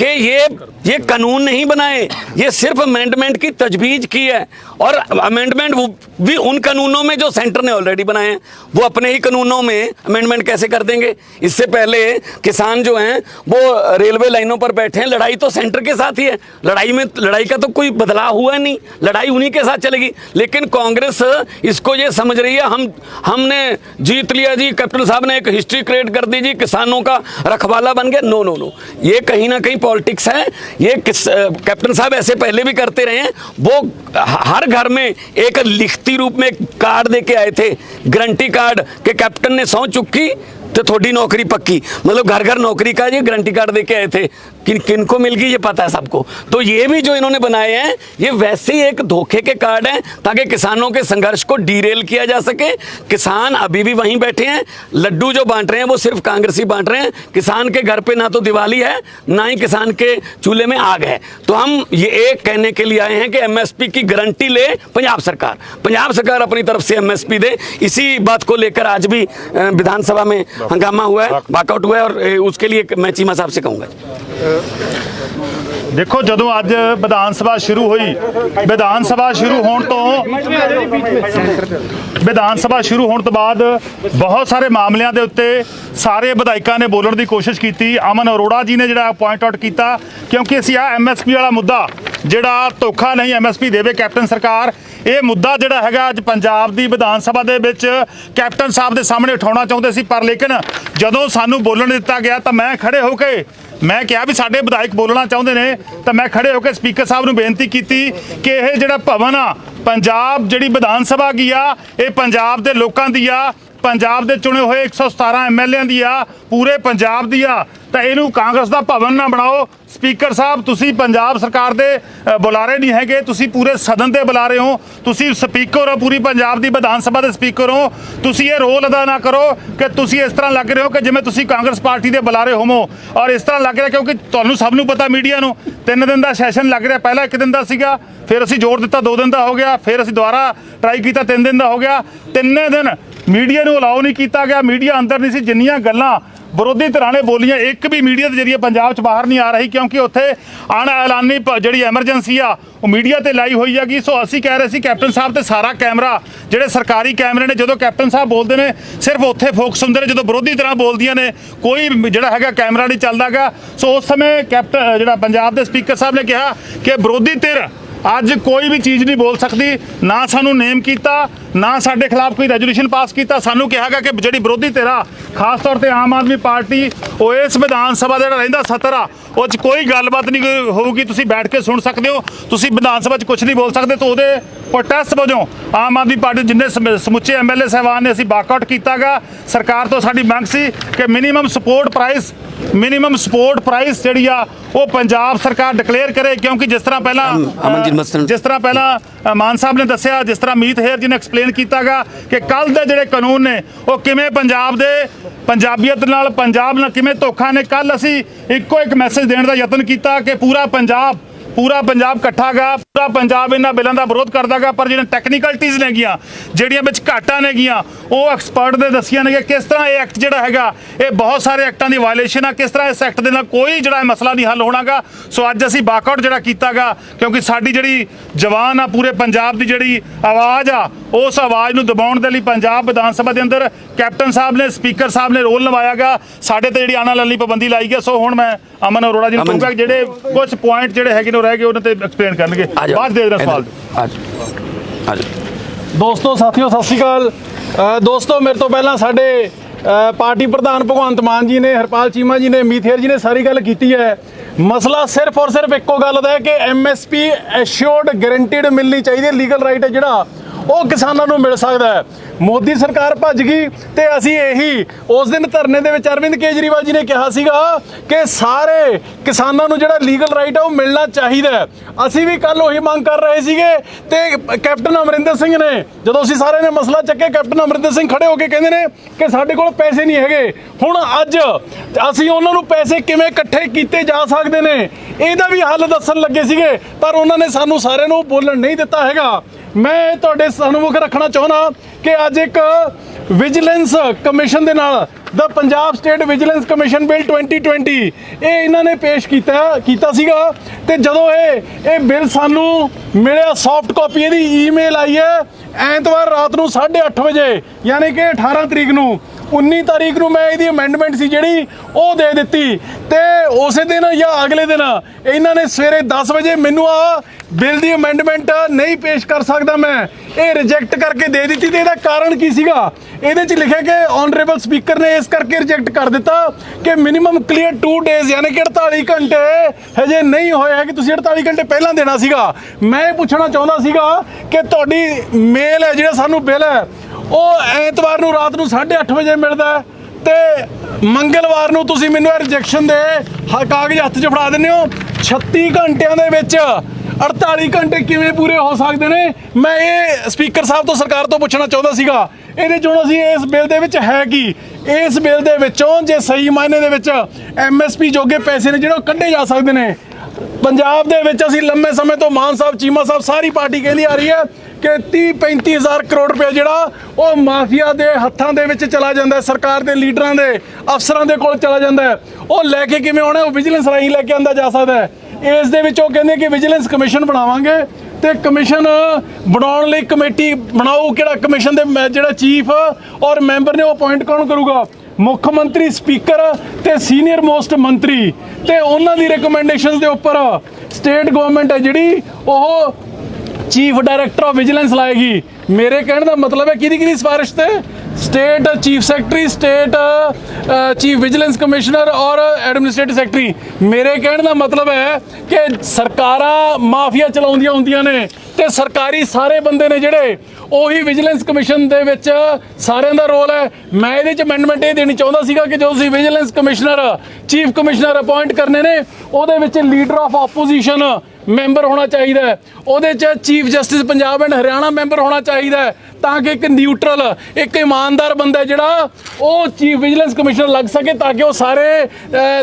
कि ये ये कानून नहीं बनाए ये सिर्फ अमेंडमेंट की तजवीज की है और अमेंडमेंट भी उन कानूनों में जो सेंटर ने ऑलरेडी बनाए हैं, वो अपने ही कानूनों में अमेंडमेंट कैसे कर देंगे? इससे पहले किसान जो हैं, वो रेलवे लाइनों पर बैठे हैं। लड़ाई तो सेंटर के साथ ही है। लड़ाई में, लड़ाई का तो कोई बदलाव हुआ नहीं। लड़ाई उन्हीं के साथ चलेगी। लेकिन कांग्रेस इसको ये समझ रही है, हम, हमने जीत लिया जी, कैप्टन साहब ने एक हिस्ट्री क्रिएट कर दी जी, किसानों का रखवाला बन गया। नो नो नो ये कहीं ना कहीं पॉलिटिक्स है। ये कैप्टन साहब ऐसे पहले भी करते रहे हैं। वो हर घर में एक लिखती रूप में कार्ड दे के आए थे गारंटी कार्ड के कैप्टन ने सौ चुकी तो थोड़ी नौकरी पक्की। मतलब घर घर नौकरी का ये गारंटी कार्ड दे के आए थे। किन किन को मिल गई ये पता है सबको। तो ये भी जो इन्होंने बनाए हैं, ये वैसे ही एक धोखे के कार्ड हैं, ताकि किसानों के संघर्ष को डीरेल किया जा सके। किसान अभी भी वहीं बैठे हैं। लड्डू जो बांट रहे हैं, वो सिर्फ़ कांग्रेसी बांट रहे हैं। किसान के घर पे ना तो दिवाली है, ना ही किसान के चूल्हे में आग है। तो हम ये एक कहने के लिए आए हैं कि एमएसपी की गारंटी ले पंजाब सरकार। पंजाब सरकार अपनी तरफ़ से एमएसपी दे। इसी बात को लेकर आज भी विधानसभा में हंगामा हुआ है वॉकआउट हुआ है और ए, उसके लिए मैं चीमा साहब से कहूँगा ਦੇਖੋ ਜਦੋਂ ਅੱਜ ਵਿਧਾਨ ਸਭਾ ਸ਼ੁਰੂ ਹੋਈ ਵਿਧਾਨ ਸਭਾ ਸ਼ੁਰੂ ਹੋਣ ਤੋਂ ਵਿਧਾਨ ਸਭਾ ਸ਼ੁਰੂ ਹੋਣ ਤੋਂ ਬਾਅਦ ਬਹੁਤ ਸਾਰੇ ਮਾਮਲਿਆਂ ਦੇ ਉੱਤੇ ਸਾਰੇ ਵਿਧਾਇਕਾਂ ਨੇ ਬੋਲਣ ਦੀ ਕੋਸ਼ਿਸ਼ ਕੀਤੀ ਅਮਨ ਅਰੋੜਾ ਜੀ ਨੇ ਜਿਹੜਾ ਪੁਆਇੰਟ ਆਊਟ ਕੀਤਾ ਕਿਉਂਕਿ ਅਸੀਂ ਆ ਐਮਐਸਪੀ ਵਾਲਾ ਮੁੱਦਾ ਜਿਹੜਾ ਧੋਖਾ ਨਹੀਂ ਐਮਐਸਪੀ ਦੇਵੇ ਕੈਪਟਨ ਸਰਕਾਰ ਇਹ ਮੁੱਦਾ ਜਿਹੜਾ ਹੈਗਾ ਅੱਜ ਪੰਜਾਬ ਦੀ ਵਿਧਾਨ ਸਭਾ ਦੇ ਵਿੱਚ ਕੈਪਟਨ ਸਾਹਿਬ ਦੇ ਸਾਹਮਣੇ ਉਠਾਉਣਾ ਚਾਹੁੰਦੇ ਸੀ, ਪਰ ਲੇਕਿਨ ਜਦੋਂ ਸਾਨੂੰ ਬੋਲਣ ਦਿੱਤਾ ਗਿਆ ਤਾਂ ਮੈਂ ਖੜੇ ਹੋ ਕੇ, ਮੈਂ ਕਿਹਾ ਵੀ ਸਾਡੇ ਵਿਧਾਇਕ ਬੋਲਣਾ ਚਾਹੁੰਦੇ ਨੇ, ਤਾਂ ਮੈਂ ਖੜੇ ਹੋ ਕੇ ਸਪੀਕਰ ਸਾਹਿਬ ਨੂੰ ਬੇਨਤੀ ਕੀਤੀ ਕਿ ਇਹ ਜਿਹੜਾ ਭਵਨ ਆ, ਪੰਜਾਬ ਜਿਹੜੀ ਵਿਧਾਨ ਸਭਾ ਕੀ ਆ, ਇਹ ਪੰਜਾਬ ਦੇ ਲੋਕਾਂ ਦੀ ਆ, ਪੰਜਾਬ ਦੇ ਚੁਣੇ ਹੋਏ 117 ਐਮਐਲਏਆਂ ਦੀ ਆ, ਪੂਰੇ ਪੰਜਾਬ ਦੀ ਆ ਤਾਂ ਇਹਨੂੰ ਕਾਂਗਰਸ ਦਾ ਭਵਨ ਨਾ ਬਣਾਓ। ਸਪੀਕਰ ਸਾਹਿਬ, ਤੁਸੀਂ ਪੰਜਾਬ ਸਰਕਾਰ ਦੇ ਬੁਲਾਰੇ ਨਹੀਂ ਹੈਗੇ। ਤੁਸੀਂ ਪੂਰੇ ਸਦਨ ਦੇ ਬੁਲਾਰੇ ਹੋ। ਤੁਸੀਂ ਸਪੀਕਰ ਹੋ, ਪੂਰੀ ਪੰਜਾਬ ਦੀ ਵਿਧਾਨ ਸਭਾ ਦੇ ਸਪੀਕਰ ਹੋ। ਤੁਸੀਂ ਇਹ ਰੋਲ ਅਦਾ ਨਾ ਕਰੋ ਕਿ ਤੁਸੀਂ ਇਸ ਤਰ੍ਹਾਂ ਲੱਗ ਰਹੇ ਹੋ ਕਿ ਜਿਵੇਂ ਤੁਸੀਂ ਕਾਂਗਰਸ ਪਾਰਟੀ ਦੇ ਬੁਲਾਰੇ ਹੋਵੋ। ਔਰ ਇਸ ਤਰ੍ਹਾਂ ਲੱਗ ਰਿਹਾ ਕਿਉਂਕਿ ਤੁਹਾਨੂੰ ਸਭ ਨੂੰ ਪਤਾ ਮੀਡੀਆ ਨੂੰ, ਤਿੰਨ ਦਿਨ ਦਾ ਸੈਸ਼ਨ ਲੱਗ ਰਿਹਾ। ਪਹਿਲਾਂ ਇੱਕ ਦਿਨ ਦਾ ਸੀਗਾ, ਫਿਰ ਅਸੀਂ ਜ਼ੋਰ ਦਿੱਤਾ, ਦੋ ਦਿਨ ਦਾ ਹੋ ਗਿਆ। ਫਿਰ ਅਸੀਂ ਦੁਬਾਰਾ ਟਰਾਈ ਕੀਤਾ, ਤਿੰਨ ਦਿਨ ਦਾ ਹੋ ਗਿਆ। ਤਿੰਨੇ ਦਿਨ ਮੀਡੀਆ ਨੂੰ ਅਲਾਉ ਨਹੀਂ ਕੀਤਾ ਗਿਆ। ਮੀਡੀਆ ਅੰਦਰ ਨਹੀਂ ਸੀ। ਜਿੰਨੀਆਂ ਗੱਲਾਂ ਵਿਰੋਧੀ ਧਿਰਾਂ ਨੇ ਬੋਲੀਆਂ, ਇੱਕ ਵੀ ਮੀਡੀਆ ਦੇ ਜਰੀਏ ਪੰਜਾਬ 'ਚ ਬਾਹਰ ਨਹੀਂ ਆ ਰਹੀ, ਕਿਉਂਕਿ ਉੱਥੇ ਅਣ ਐਲਾਨੀ ਪ- ਜਿਹੜੀ ਐਮਰਜੈਂਸੀ ਆ, ਉਹ ਮੀਡੀਆ ਤੇ ਲਾਈ ਹੋਈ ਹੈਗੀ। ਸੋ ਅਸੀਂ ਕਹਿ ਰਹੇ ਸੀ, ਕੈਪਟਨ ਸਾਹਿਬ ਤੇ ਸਾਰਾ ਕੈਮਰਾ, ਜਿਹੜੇ ਸਰਕਾਰੀ ਕੈਮਰੇ ਨੇ, ਜਦੋਂ ਕੈਪਟਨ ਸਾਹਿਬ ਬੋਲਦੇ ਨੇ, ਸਿਰਫ ਉੱਥੇ ਫੋਕਸ ਹੁੰਦੇ ਨੇ, ਜਦੋਂ ਵਿਰੋਧੀ ਧਿਰਾਂ ਬੋਲਦੀਆਂ ਨੇ, ਕੋਈ ਜਿਹੜਾ ਹੈਗਾ ਕੈਮਰਾ ਨਹੀਂ ਚੱਲਦਾਗਾ ਸੋ ਉਸ ਸਮੇਂ ਕੈਪਟਨ ਜਿਹੜਾ ਪੰਜਾਬ ਦੇ ਸਪੀਕਰ ਸਾਹਿਬ ਨੇ ਕਿਹਾ ਕਿ ਵਿਰੋਧੀ ਧਿਰ ਅੱਜ ਕੋਈ ਵੀ ਚੀਜ਼ ਨਹੀਂ ਬੋਲ ਸਕਦੀ। ਨਾ ਸਾਨੂੰ ਨੇਮ ਕੀਤਾ, ਨਾ ਸਾਡੇ ਖਿਲਾਫ ਕੋਈ ਰੈਜੋਲੂਸ਼ਨ ਪਾਸ ਕੀਤਾ। ਸਾਨੂੰ ਕਿਹਾ ਗਿਆ ਕਿ ਜਿਹੜੀ ਵਿਰੋਧੀ ਧਿਰਾ, ਖਾਸ ਤੌਰ ਤੇ ਆਮ ਆਦਮੀ ਪਾਰਟੀ, ਉਹ ਇਸ ਵਿਧਾਨ ਸਭਾ ਦਾ ਜਿਹੜਾ ਰਹਿੰਦਾ ਸਤਰ ਆ ਉਹ 'ਚ ਕੋਈ ਗੱਲਬਾਤ ਨਹੀਂ ਹੋਊਗੀ ਤੁਸੀਂ ਬੈਠ ਕੇ ਸੁਣ ਸਕਦੇ ਹੋ ਤੁਸੀਂ ਵਿਧਾਨ ਸਭਾ 'ਚ ਕੁਝ ਨਹੀਂ ਬੋਲ ਸਕਦੇ ਤਾਂ ਉਹਦੇ ਪ੍ਰੋਟੈਸਟ ਵਜੋਂ ਆਮ ਆਦਮੀ ਪਾਰਟੀ ਜਿੰਨੇ ਸਮੁ- ਸਮੁੱਚੇ ਐਮਐਲਏ ਸਾਹਿਬਾਨ ਨੇ ਅਸੀਂ ਵਾਕਆਊਟ ਕੀਤਾਗਾ ਸਰਕਾਰ ਤੋਂ ਸਾਡੀ ਮੰਗ ਸੀ ਕਿ minimum support price minimum support price ਜਿਹੜੀ ਆ ਉਹ ਪੰਜਾਬ ਸਰਕਾਰ ਡਿਕਲੇਅਰ ਕਰੇ ਕਿਉਂਕਿ ਜਿਸ ਤਰ੍ਹਾਂ ਪਹਿਲਾਂ। ਜਿਸ ਤਰ੍ਹਾਂ ਪਹਿਲਾਂ ਮਾਨ ਸਾਹਿਬ ਨੇ ਦੱਸਿਆ, ਜਿਸ ਤਰ੍ਹਾਂ ਮੀਤ ਹੇਰ ਜੀ ਨੇ ਐਕਸਪਲੇਨ ਕੀਤਾਗਾ ਕਿ ਕੱਲ ਦੇ ਜਿਹੜੇ ਕਾਨੂੰਨ ਨੇ, ਉਹ ਕਿਵੇਂ ਪੰਜਾਬ ਦੇ ਪੰਜਾਬੀਅਤ ਨਾਲ, ਪੰਜਾਬ ਨਾਲ ਕਿਵੇਂ ਧੋਖਾ ਨੇ। ਕੱਲ ਅਸੀਂ ਇੱਕੋ ਇੱਕ ਮੈਸੇਜ ਦੇਣ ਦਾ ਯਤਨ ਕੀਤਾ ਕਿ ਪੂਰਾ ਪੰਜਾਬ ਪੂਰਾ ਪੰਜਾਬ ਇਕੱਠਾ ਗਾ ਪੂਰਾ ਪੰਜਾਬ ਇਹਨਾਂ ਬਿੱਲਾਂ ਦਾ ਵਿਰੋਧ ਕਰਦਾਗਾ ਪਰ ਜਿਹੜੀਆਂ ਟੈਕਨੀਕਲਟੀਜ਼ ਨੇਗੀਆਂ ਜਿਹੜੀਆਂ ਵਿੱਚ ਘਾਟਾਂ ਨੇਗੀਆਂ ਉਹ ਐਕਸਪਰਟ ਦੇ ਦੱਸੀਆਂ ਨੇ ਕਿ ਕਿਸ ਤਰ੍ਹਾਂ ਇਹ ਐਕਟ ਜਿਹੜਾ ਹੈਗਾ ਇਹ ਬਹੁਤ ਸਾਰੇ ਐਕਟਾਂ ਦੀ ਵਾਇਲੇਸ਼ਨ ਆ ਕਿਸ ਤਰ੍ਹਾਂ ਇਸ ਐਕਟ ਦੇ ਨਾਲ ਕੋਈ ਜਿਹੜਾ ਮਸਲਾ ਨਹੀਂ ਹੱਲ ਹੋਣਾਗਾ ਸੋ ਅੱਜ ਅਸੀਂ ਵਾਕਆਊਟ ਜਿਹੜਾ ਕੀਤਾਗਾ ਕਿਉਂਕਿ ਸਾਡੀ ਜਿਹੜੀ ਜਵਾਨ ਆ ਪੂਰੇ ਪੰਜਾਬ ਦੀ ਜਿਹੜੀ ਆਵਾਜ਼ ਆ ਉਸ ਆਵਾਜ਼ ਨੂੰ ਦਬਾਉਣ ਦੇ ਲਈ ਪੰਜਾਬ ਵਿਧਾਨ ਸਭਾ ਦੇ ਅੰਦਰ ਕੈਪਟਨ ਸਾਹਿਬ ਨੇ ਸਪੀਕਰ ਸਾਹਿਬ ਨੇ ਰੋਲ ਨਿਭਾਇਆਗਾ ਸਾਡੇ ਤੇ ਜਿਹੜੀ ਆਣਾ ਲਾਲੀ ਪਾਬੰਦੀ ਲਾਈ ਗਈ ਸੋ ਹੁਣ ਮੈਂ ਅਮਨ ਅਰੋੜਾ ਜੀ ਨੂੰ। ਕਹੂੰਗਾ ਜਿਹੜੇ ਕੁਝ ਪੁਆਇੰਟ ਜਿਹੜੇ ਹੈਗੇ ਨੇ ਉਹ ਰਹਿ ਗਏ ਉਹਨਾਂ ਤੇ ਐਕਸਪਲੇਨ ਕਰਨਗੇ। ਬਾਅਦ ਦੇ ਦੇਣਾ ਸਵਾਲ। ਆ ਜਾਓ। ਦੋਸਤੋ ਸਾਥੀਓ ਸਤਿ ਸ਼੍ਰੀ ਅਕਾਲ। ਦੋਸਤੋ ਮੇਰੇ ਤੋਂ ਪਹਿਲਾਂ ਸਾਡੇ ਪਾਰਟੀ ਪ੍ਰਧਾਨ ਭਗਵੰਤ ਮਾਨ ਜੀ ਨੇ ਹਰਪਾਲ ਚੀਮਾ ਜੀ ਨੇ ਮੀਥੇਰ ਜੀ ਨੇ ਸਾਰੀ ਗੱਲ ਕੀਤੀ ਹੈ। ਮਸਲਾ ਸਿਰਫ ਔਰ ਸਿਰਫ ਇੱਕੋ ਗੱਲ ਦਾ ਹੈ ਕਿ ਐਮਐਸਪੀ ਐਸ਼ੋਰਡ ਗਾਰੰਟੀਡ ਮਿਲਣੀ ਚਾਹੀਦੀ ਹੈ। ਲੀਗਲ ਰਾਈਟ ਹੈ ਜਿਹੜਾ ਉਹ ਕਿਸਾਨਾਂ ਨੂੰ ਮਿਲ ਸਕਦਾ ਹੈ। ਮੋਦੀ ਸਰਕਾਰ ਭੱਜ ਗਈ ਤੇ ਅਸੀਂ ਇਹੀ ਉਸ ਦਿਨ ਧਰਨੇ ਦੇ ਵਿੱਚ ਅਰਵਿੰਦ ਕੇਜਰੀਵਾਲ ਜੀ ਨੇ ਕਿਹਾ ਸੀਗਾ ਕਿ ਸਾਰੇ ਕਿਸਾਨਾਂ ਨੂੰ ਜਿਹੜਾ ਲੀਗਲ ਰਾਈਟ ਆ ਉਹ ਮਿਲਣਾ ਚਾਹੀਦਾ ਅਸੀਂ ਵੀ ਕੱਲ ਉਹੀ ਮੰਗ ਕਰ ਰਹੇ ਸੀਗੇ ਤੇ ਕੈਪਟਨ ਅਮਰਿੰਦਰ ਸਿੰਘ ਨੇ, ਜਦੋਂ ਅਸੀਂ ਸਾਰੇ ਨੇ ਮਸਲਾ ਚੱਕਿਆ, ਕੈਪਟਨ ਅਮਰਿੰਦਰ ਸਿੰਘ ਖੜੇ ਹੋ ਕੇ ਕਹਿੰਦੇ ਨੇ ਕਿ ਸਾਡੇ ਕੋਲ ਪੈਸੇ ਨਹੀਂ ਹੈਗੇ। ਹੁਣ ਅੱਜ ਅਸੀਂ ਉਹਨਾਂ ਨੂੰ ਪੈਸੇ ਕਿਵੇਂ ਇਕੱਠੇ ਕੀਤੇ ਜਾ ਸਕਦੇ ਨੇ? ਇਹਦਾ ਵੀ ਹੱਲ ਦੱਸਣ ਲੱਗੇ ਸੀਗੇ, ਪਰ ਉਹਨਾਂ ਨੇ ਸਾਨੂੰ ਸਾਰਿਆਂ ਨੂੰ ਬੋਲਣ ਨਹੀਂ ਦਿੱਤਾ ਹੈਗਾ। ਮੈਂ ਤੁਹਾਡੇ ਸਨਮੁਖ ਰੱਖਣਾ ਚਾਹੁੰਦਾ ਕਿ ਅੱਜ ਇੱਕ ਵਿਜੀਲੈਂਸ ਕਮਿਸ਼ਨ ਦੇ ਨਾਲ ਦਾ Punjab state vigilance commission bill 2020 ਇਹ ਇਹਨਾਂ ਨੇ ਪੇਸ਼ ਕੀਤਾ ਕੀਤਾ ਸੀਗਾ। ਤੇ ਜਦੋਂ ਇਹ ਇਹ ਬਿੱਲ ਸਾਨੂੰ ਮਿਲਿਆ ਸੌਫਟ ਕਾਪੀ ਇਹਦੀ ਈਮੇਲ ਆਈ ਹੈ, ਐਤਵਾਰ ਰਾਤ ਨੂੰ 8:30 ਵਜੇ, ਯਾਨੀ ਕਿ 18 ਤਰੀਕ ਨੂੰ। 19 ਤਾਰੀਖ ਨੂੰ ਮੈਂ ਇਹਦੀ ਅਮੈਂਡਮੈਂਟ ਸੀ ਜਿਹੜੀ ਉਹ ਦੇ ਦਿੱਤੀ। ਤੇ ਉਸੇ ਦਿਨ ਜਾਂ ਅਗਲੇ ਦਿਨ ਇਹਨਾਂ ਨੇ ਸਵੇਰੇ 10 ਵਜੇ ਮੈਨੂੰ ਆ ਬਿੱਲ ਦੀ ਅਮੈਂਡਮੈਂਟ ਨਹੀਂ ਪੇਸ਼ ਕਰ ਸਕਦਾ ਮੈਂ। ਇਹ ਰਿਜੈਕਟ ਕਰਕੇ ਦੇ ਦਿੱਤੀ ਤੇ ਇਹਦਾ ਕਾਰਨ ਕੀ ਸੀਗਾ? ਇਹਦੇ ਚ ਲਿਖਿਆ ਕਿ ਆਨਰੇਬਲ ਸਪੀਕਰ ਨੇ ਇਸ ਕਰਕੇ ਰਿਜੈਕਟ ਕਰ ਦਿੱਤਾ ਕਿ ਮਿਨੀਮਮ ਕਲੀਅਰ 2 ਡੇਜ਼ ਯਾਨੀ ਕਿ 48 ਘੰਟੇ ਹਜੇ ਨਹੀਂ ਹੋਇਆ ਕਿ ਤੁਸੀਂ 48 ਘੰਟੇ ਪਹਿਲਾਂ ਦੇਣਾ ਸੀਗਾ। ਮੈਂ ਇਹ ਪੁੱਛਣਾ ਚਾਹੁੰਦਾ ਸੀਗਾ ਕਿ ਤੁਹਾਡੀ ਮੇਲ ਹੈ, ਜਿਹੜਾ ਸਾਨੂੰ ਬਿੱਲ ਹੈ, ਉਹ ਐਤਵਾਰ ਨੂੰ ਰਾਤ ਨੂੰ 8:30 ਵਜੇ ਮਿਲਦਾ ਹੈ ਤੇ ਮੰਗਲਵਾਰ ਨੂੰ ਤੁਸੀਂ ਮੈਨੂੰ ਇਹ ਰਿਜੈਕਸ਼ਨ ਦੇ ਹ- ਕਾਗਜ਼ ਹੱਥ 'ਚ ਫੜਾ ਦਿੰਦੇ ਹੋ। 36 ਘੰਟਿਆਂ ਦੇ ਵਿੱਚ 48 ਘੰਟੇ ਕਿਵੇਂ ਪੂਰੇ ਹੋ ਸਕਦੇ ਨੇ? ਮੈਂ ਇਹ ਸਪੀਕਰ ਸਾਹਿਬ ਤੋਂ ਸਰਕਾਰ ਤੋਂ ਪੁੱਛਣਾ ਚਾਹੁੰਦਾ ਸੀਗਾ। ਇਹਦੇ ਚੋਂ ਅਸੀਂ ਇਸ ਬਿੱਲ ਦੇ ਵਿੱਚ ਹੈ ਕੀ? ਇਸ ਬਿੱਲ ਦੇ ਵਿੱਚੋਂ ਜੇ ਸਹੀ ਮਾਇਨੇ ਦੇ ਵਿੱਚ ਐਮਐਸਪੀ ਜੋਗੇ ਪੈਸੇ ਨੇ ਜਿਹੜੇ ਉਹ ਕੱਢੇ ਜਾ ਸਕਦੇ ਨੇ। ਪੰਜਾਬ ਦੇ ਵਿੱਚ ਅਸੀਂ ਲੰਮੇ ਸਮੇਂ ਤੋਂ ਮਾਨ ਸਾਹਿਬ, ਚੀਮਾ ਸਾਹਿਬ ਸਾਰੀ ਪਾਰਟੀ ਕਹਿੰਦੀ ਆ ਰਹੀ ਹੈ ਕਿ 30 35000 ਕਰੋੜ ਰੁਪਏ ਜਿਹੜਾ ਉਹ ਮਾਫੀਆ ਦੇ ਹੱਥਾਂ ਦੇ ਵਿੱਚ ਚਲਾ ਜਾਂਦਾ ਹੈ, ਸਰਕਾਰ ਦੇ ਲੀਡਰਾਂ ਦੇ ਅਫਸਰਾਂ ਦੇ ਕੋਲ ਚਲਾ ਜਾਂਦਾ ਹੈ। ਉਹ ਲੈ ਕੇ ਕਿਵੇਂ ਆਉਣਾ ਉਹ ਵਿਜੀਲੈਂਸ ਰਾਹੀਂ ਲੈ ਕੇ ਆਂਦਾ ਜਾ ਸਕਦਾ ਹੈ। ਇਸ ਦੇ ਵਿੱਚ ਉਹ ਕਹਿੰਦੇ ਕਿ ਵਿਜੀਲੈਂਸ ਕਮਿਸ਼ਨ ਬਣਾਵਾਂਗੇ ਤੇ ਕਮਿਸ਼ਨ ਬਣਾਉਣ ਲਈ ਕਮੇਟੀ ਬਣਾਓ ਕਿਹੜਾ ਕਮਿਸ਼ਨ ਦੇ ਮੈਂ- ਜਿਹੜਾ ਚੀਫ ਔਰ ਮੈਂਬਰ ਨੇ ਉਹ ਅਪਾਇੰਟ ਕੌਣ ਕਰੂਗਾ? ਮੁੱਖ ਮੰਤਰੀ, ਸਪੀਕਰ ਤੇ ਸੀਨੀਅਰ ਮੋਸਟ ਮੰਤਰੀ ਤੇ ਉਹਨਾਂ ਦੀ ਰეკਮੈਂਡੇਸ਼ਨਸ ਦੇ ਉੱਪਰ ਸਟੇਟ ਗਵਰਨਮੈਂਟ ਹੈ ਜਿਹੜੀ ਉਹ ਚੀਫ ਡਾਇਰੈਕਟਰ ਆਫ ਵਿਜੀਲੈਂਸ ਲਾਏਗੀ। ਮੇਰੇ ਕਹਿਣ ਦਾ ਮਤਲਬ ਹੈ, ਕਿਹਦੀ ਕਿਹਦੀ ਸਿਫਾਰਿਸ਼ ਤੇ? State chief secretary, state chief vigilance commissioner ਔਰ ਐਡਮਿਨਿਸਟ੍ਰੇਟਿਵ ਸੈਕਟਰੀ। ਮੇਰੇ ਕਹਿਣ ਦਾ ਮਤਲਬ ਹੈ ਕਿ ਸਰਕਾਰਾਂ ਮਾਫੀਆ ਚਲਾਉਂਦੀਆਂ ਹੁੰਦੀਆਂ ਨੇ ਤੇ ਸਰਕਾਰੀ ਸਾਰੇ ਬੰਦੇ ਨੇ ਜਿਹੜੇ, ਉਹੀ ਵਿਜੀਲੈਂਸ ਕਮਿਸ਼ਨ ਦੇ ਵਿੱਚ ਸਾਰਿਆਂ ਦਾ ਰੋਲ ਹੈ। ਮੈਂ ਇਹਦੇ ਚ ਅਮੈਂਡਮੈਂਟ ਇਹ ਦੇਣੀ ਚਾਹੁੰਦਾ ਸੀਗਾ ਕਿ ਜੋ ਤੁਸੀਂ vigilance commissioner, chief commissioner appoint ਕਰਨੇ ਨੇ, ਉਹਦੇ ਵਿੱਚ ਲੀਡਰ ਆਫ ਆਪੋਜੀਸ਼ਨ ਮੈਂਬਰ ਹੋਣਾ ਚਾਹੀਦਾ ਉਹਦੇ ਚ chief justice Punjab and Haryana member ਹੋਣਾ ਚਾਹੀਦਾ ਤਾਂ ਕਿ ਇੱਕ ਨਿਊਟਰਲ ਇੱਕ ਇਮਾਨਦਾਰ ਬੰਦਾ ਜਿਹੜਾ ਉਹ ਚੀਫ ਵਿਜੀਲੈਂਸ ਕਮਿਸ਼ਨਰ ਲੱਗ ਸਕੇ ਤਾਂ ਕਿ ਉਹ ਸਾਰੇ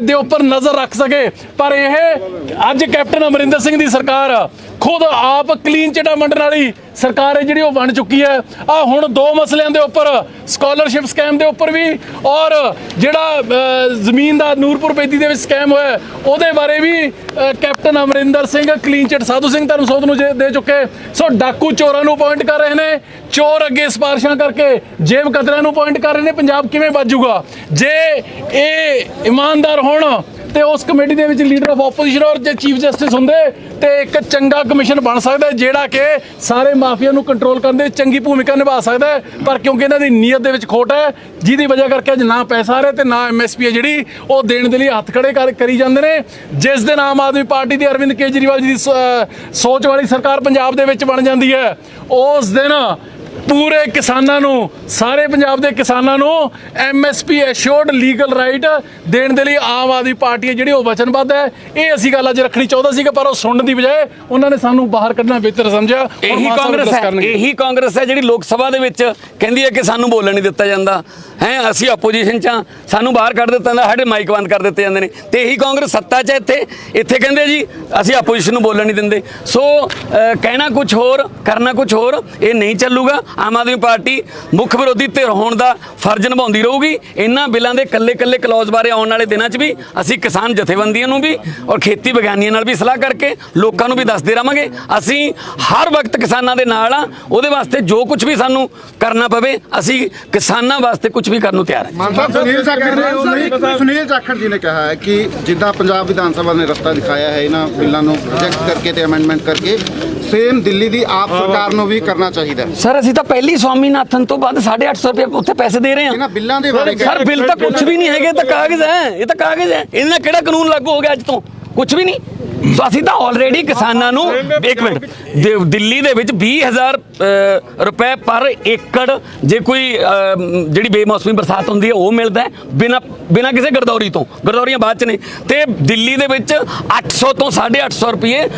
ਦੇ ਉੱਪਰ ਨਜ਼ਰ ਰੱਖ ਸਕੇ। ਪਰ ਇਹ ਅੱਜ ਕੈਪਟਨ ਅਮਰਿੰਦਰ ਸਿੰਘ ਦੀ ਸਰਕਾਰ ਖੁਦ ਆਪ ਕਲੀਨ ਚਿਟਾ ਮੰਡਣ ਵਾਲੀ ਸਰਕਾਰ ਹੈ ਜਿਹੜੀ ਉਹ ਬਣ ਚੁੱਕੀ ਹੈ। ਆ ਹੁਣ ਦੋ ਮਸਲਿਆਂ ਦੇ ਉੱਪਰ ਸਕਾਲਰਸ਼ਿਪ ਸਕੈਮ ਦੇ ਉੱਪਰ ਵੀ ਔਰ ਜਿਹੜਾ ਜ਼ਮੀਨ ਦਾ ਨੂਰਪੁਰ ਬੇਦੀ ਦੇ ਵਿੱਚ ਸਕੈਮ ਹੋਇਆ ਉਹਦੇ ਬਾਰੇ ਵੀ captain Amarinder Singh clean chit Sadhu Singh Dharamsot ਨੂੰ ਜੇ- ਦੇ ਚੁੱਕੇ। ਸੋ ਡਾਕੂ ਚੋਰਾਂ ਨੂੰ ਅਪਾਇੰਟ ਕਰ ਰਹੇ ਨੇ। ਚੋਰ ਅੱਗੇ ਸਿਫਾਰਿਸ਼ਾਂ ਕਰਕੇ ਜੇਬ ਕਤਰਿਆਂ ਨੂੰ ਅਪਾਇੰਟ ਕਰ ਰਹੇ ਨੇ। ਪੰਜਾਬ ਕਿਵੇਂ ਬਾਜੂਗਾ ਜੇ ਇਹ ਇਮਾਨਦਾਰ ਹੋਣ, ਤੇ ਉਸ ਕਮੇਟੀ ਦੇ ਵਿੱਚ ਲੀਡਰ ਆਫ ਆਪੋਜੀਸ਼ਨ ਔਰ ਜੇ ਚੀਫ ਜਸਟਿਸ ਹੁੰਦੇ, ਤੇ ਇੱਕ ਚੰਗਾ ਕਮਿਸ਼ਨ ਬਣ ਸਕਦਾ ਜਿਹੜਾ ਕਿ ਸਾਰੇ ਮਾਫੀਆ ਨੂੰ ਕੰਟਰੋਲ ਕਰਨ ਦੇ ਚੰਗੀ ਭੂਮਿਕਾ ਨਿਭਾ ਸਕਦਾ ਪਰ ਕਿਉਂਕਿ ਇਹਨਾਂ ਦੀ ਨੀਅਤ ਦੇ ਵਿੱਚ ਖੋਟ ਹੈ, ਜਿਹਦੀ ਵਜ੍ਹਾ ਕਰਕੇ ਅੱਜ ਨਾ ਪੈਸਾ ਆ ਰਿਹਾ ਤੇ ਨਾ ਐਮਐਸਪੀ ਹੈ ਜਿਹੜੀ, ਉਹ ਦੇਣ ਦੇ ਲਈ ਹੱਥ ਖੜੇ ਕਰ- ਕਰੀ ਜਾਂਦੇ ਨੇ। ਜਿਸ ਦਿਨ ਆਮ ਆਦਮੀ ਪਾਰਟੀ ਦੀ ਅਰਵਿੰਦ ਕੇਜਰੀਵਾਲ ਜੀ ਦੀ ਸੋਚ ਵਾਲੀ ਸਰਕਾਰ ਪੰਜਾਬ ਦੇ ਵਿੱਚ ਬਣ ਜਾਂਦੀ ਹੈ, ਉਸ ਦਿਨ ਪੂਰੇ ਕਿਸਾਨਾਂ ਨੂੰ ਸਾਰੇ ਪੰਜਾਬ ਦੇ ਕਿਸਾਨਾਂ ਨੂੰ ਐਮਐਸਪੀ ਐਸ਼ੋਰਡ ਲੀਗਲ ਰਾਈਟ ਦੇਣ ਦੇ ਲਈ ਆਮ ਆਦਮੀ ਪਾਰਟੀ ਜਿਹੜੀ ਉਹ ਵਚਨਬੱਧ ਹੈ। ਇਹ ਅਸੀਂ ਗੱਲ ਅੱਜ ਰੱਖਣੀ ਚਾਹੁੰਦਾ ਸੀਗਾ ਪਰ ਉਹ ਸੁਣਨ ਦੀ ਬਜਾਏ ਉਹਨਾਂ ਨੇ ਸਾਨੂੰ ਬਾਹਰ ਕੱਢਣਾ ਬਿਹਤਰ ਸਮਝਿਆ ਇਹੀ ਕਾਂਗਰਸ ਹੈ। ਇਹੀ ਕਾਂਗਰਸ ਹੈ ਜਿਹੜੀ ਲੋਕ ਸਭਾ ਦੇ ਵਿੱਚ ਕਹਿੰਦੀ ਹੈ ਕਿ ਸਾਨੂੰ ਬੋਲਣ ਨਹੀਂ ਦਿੱਤਾ ਜਾਂਦਾ। ਹੈ ਅਸੀਂ ਆਪੋਜੀਸ਼ਨ ਚ ਹਾਂ, ਸਾਨੂੰ ਬਾਹਰ ਕੱਢ ਦਿੱਤਾ ਜਾਂਦਾ ਸਾਡੇ ਮਾਈਕ ਬੰਦ ਕਰ ਦਿੱਤੇ ਜਾਂਦੇ ਨੇ। ਤੇ ਇਹੀ ਕਾਂਗਰਸ ਸੱਤਾ 'ਚ ਇੱਥੇ। ਇੱਥੇ ਕਹਿੰਦੇ ਜੀ ਅਸੀਂ ਆਪੋਜੀਸ਼ਨ ਨੂੰ ਬੋਲਣ ਨਹੀਂ ਦਿੰਦੇ। ਸੋ ਕਹਿਣਾ ਕੁਝ ਹੋਰ ਕਰਨਾ ਕੁਝ ਹੋਰ ਇਹ ਨਹੀਂ ਚੱਲੂਗਾ। ਆਮ ਆਦਮੀ ਪਾਰਟੀ ਮੁੱਖ ਵਿਰੋਧੀ ਧਿਰ ਹੋਣ ਦਾ ਫਰਜ਼ ਨਿਭਾਉਂਦੀ ਰਹੂਗੀ। ਇਹਨਾਂ ਬਿੱਲਾਂ ਦੇ ਕੱਲੇ ਕੱਲੇ ਕਲੌਜ਼ ਬਾਰੇ ਆਉਣ ਵਾਲੇ ਦਿਨਾਂ 'ਚ ਵੀ ਅਸੀਂ ਕਿਸਾਨ ਜਥੇਬੰਦੀਆਂ ਨੂੰ ਵੀ ਔਰ ਖੇਤੀ ਵਿਗਿਆਨੀਆਂ ਨਾਲ ਵੀ ਸਲਾਹ ਕਰਕੇ ਲੋਕਾਂ ਨੂੰ ਵੀ ਦੱਸਦੇ ਰਵਾਂਗੇ। ਅਸੀਂ ਹਰ ਵਕਤ ਕਿਸਾਨਾਂ ਦੇ ਨਾਲ ਆ ਉਹਦੇ ਵਾਸਤੇ ਜੋ ਕੁਝ ਵੀ ਸਾਨੂੰ ਕਰਨਾ ਪਵੇ ਅਸੀਂ ਕਿਸਾਨਾਂ ਵਾਸਤੇ ਕੁਝ ਵੀ ਕਰਨ ਨੂੰ ਤਿਆਰ ਹਾਂ। ਸਾਹਿਬ ਸੁਨੀਲ ਜਾਖੜ ਨੇ ਸੁਨੀਲ ਜਾਖੜ ਜੀ ਨੇ ਕਿਹਾ ਹੈ ਕਿ ਜਿੱਦਾਂ ਪੰਜਾਬ ਵਿਧਾਨ ਸਭਾ ਨੇ ਰਸਤਾ ਦਿਖਾਇਆ ਹੈ ਇਹਨਾਂ ਬਿੱਲਾਂ ਨੂੰ ਰਿਜੈਕਟ ਕਰਕੇ ਤੇ ਅਮੈਂਡਮੈਂਟ ਕਰਕੇ ਸੇਮ ਦਿੱਲੀ ਦੀ ਆਪ ਸਰਕਾਰ ਨੂੰ ਵੀ ਕਰਨਾ ਚਾਹੀਦਾ ਹੈ। ਸਰ ਅਸੀਂ ਤਾਂ ਪਹਿਲੀ ਸਵਾਮੀਨਾਥਨ ਤੋਂ ਬਾਅਦ 850 ਰੁਪਏ ਉੱਥੇ ਪੈਸੇ ਦੇ ਰਹੇ ਹਾਂ। ਇਹਨਾਂ ਬਿੱਲਾਂ ਦੇ ਬਾਰੇ ਸਰ ਬਿੱਲ ਤਾਂ ਕੁਝ ਵੀ ਨਹੀਂ ਹੈਗੇ ਇਹ ਤਾਂ ਕਾਗਜ਼ ਹੈ ਇਹ ਤਾਂ ਕਾਗਜ਼ ਹੈ। ਇਹਦੇ ਨਾਲ ਕਿਹੜਾ ਕਾਨੂੰਨ ਲਾਗੂ ਹੋ ਗਿਆ ਅੱਜ ਤੋਂ? ਕੁਝ ਵੀ ਨਹੀਂ। ਸੋ ਅਸੀਂ ਤਾਂ ਆਲਰੇਡੀ ਕਿਸਾਨਾਂ ਨੂੰ ਇੱਕ ਮਿੰਟ। ਦੇ- ਦਿੱਲੀ ਦੇ ਵਿੱਚ 20000 ਅ, ਰੁਪਏ ਪਰ ਏਕੜ ਜੇ ਕੋਈ ਅ, ਜਿਹੜੀ ਬੇਮੌਸਮੀ ਬਰਸਾਤ ਹੁੰਦੀ ਹੈ ਉਹ ਮਿਲਦਾ ਹੈ ਬਿਨਾ ਬਿਨਾ ਕਿਸੇ ਗਰਦੌਰੀ ਤੋਂ। ਗਰਦੌਰੀਆਂ ਬਾਅਦ ਚ ਨੇ। ਤੇ ਦਿੱਲੀ ਦੇ ਵਿੱਚ 800 ਤੋਂ 850 ਰੁਪਏ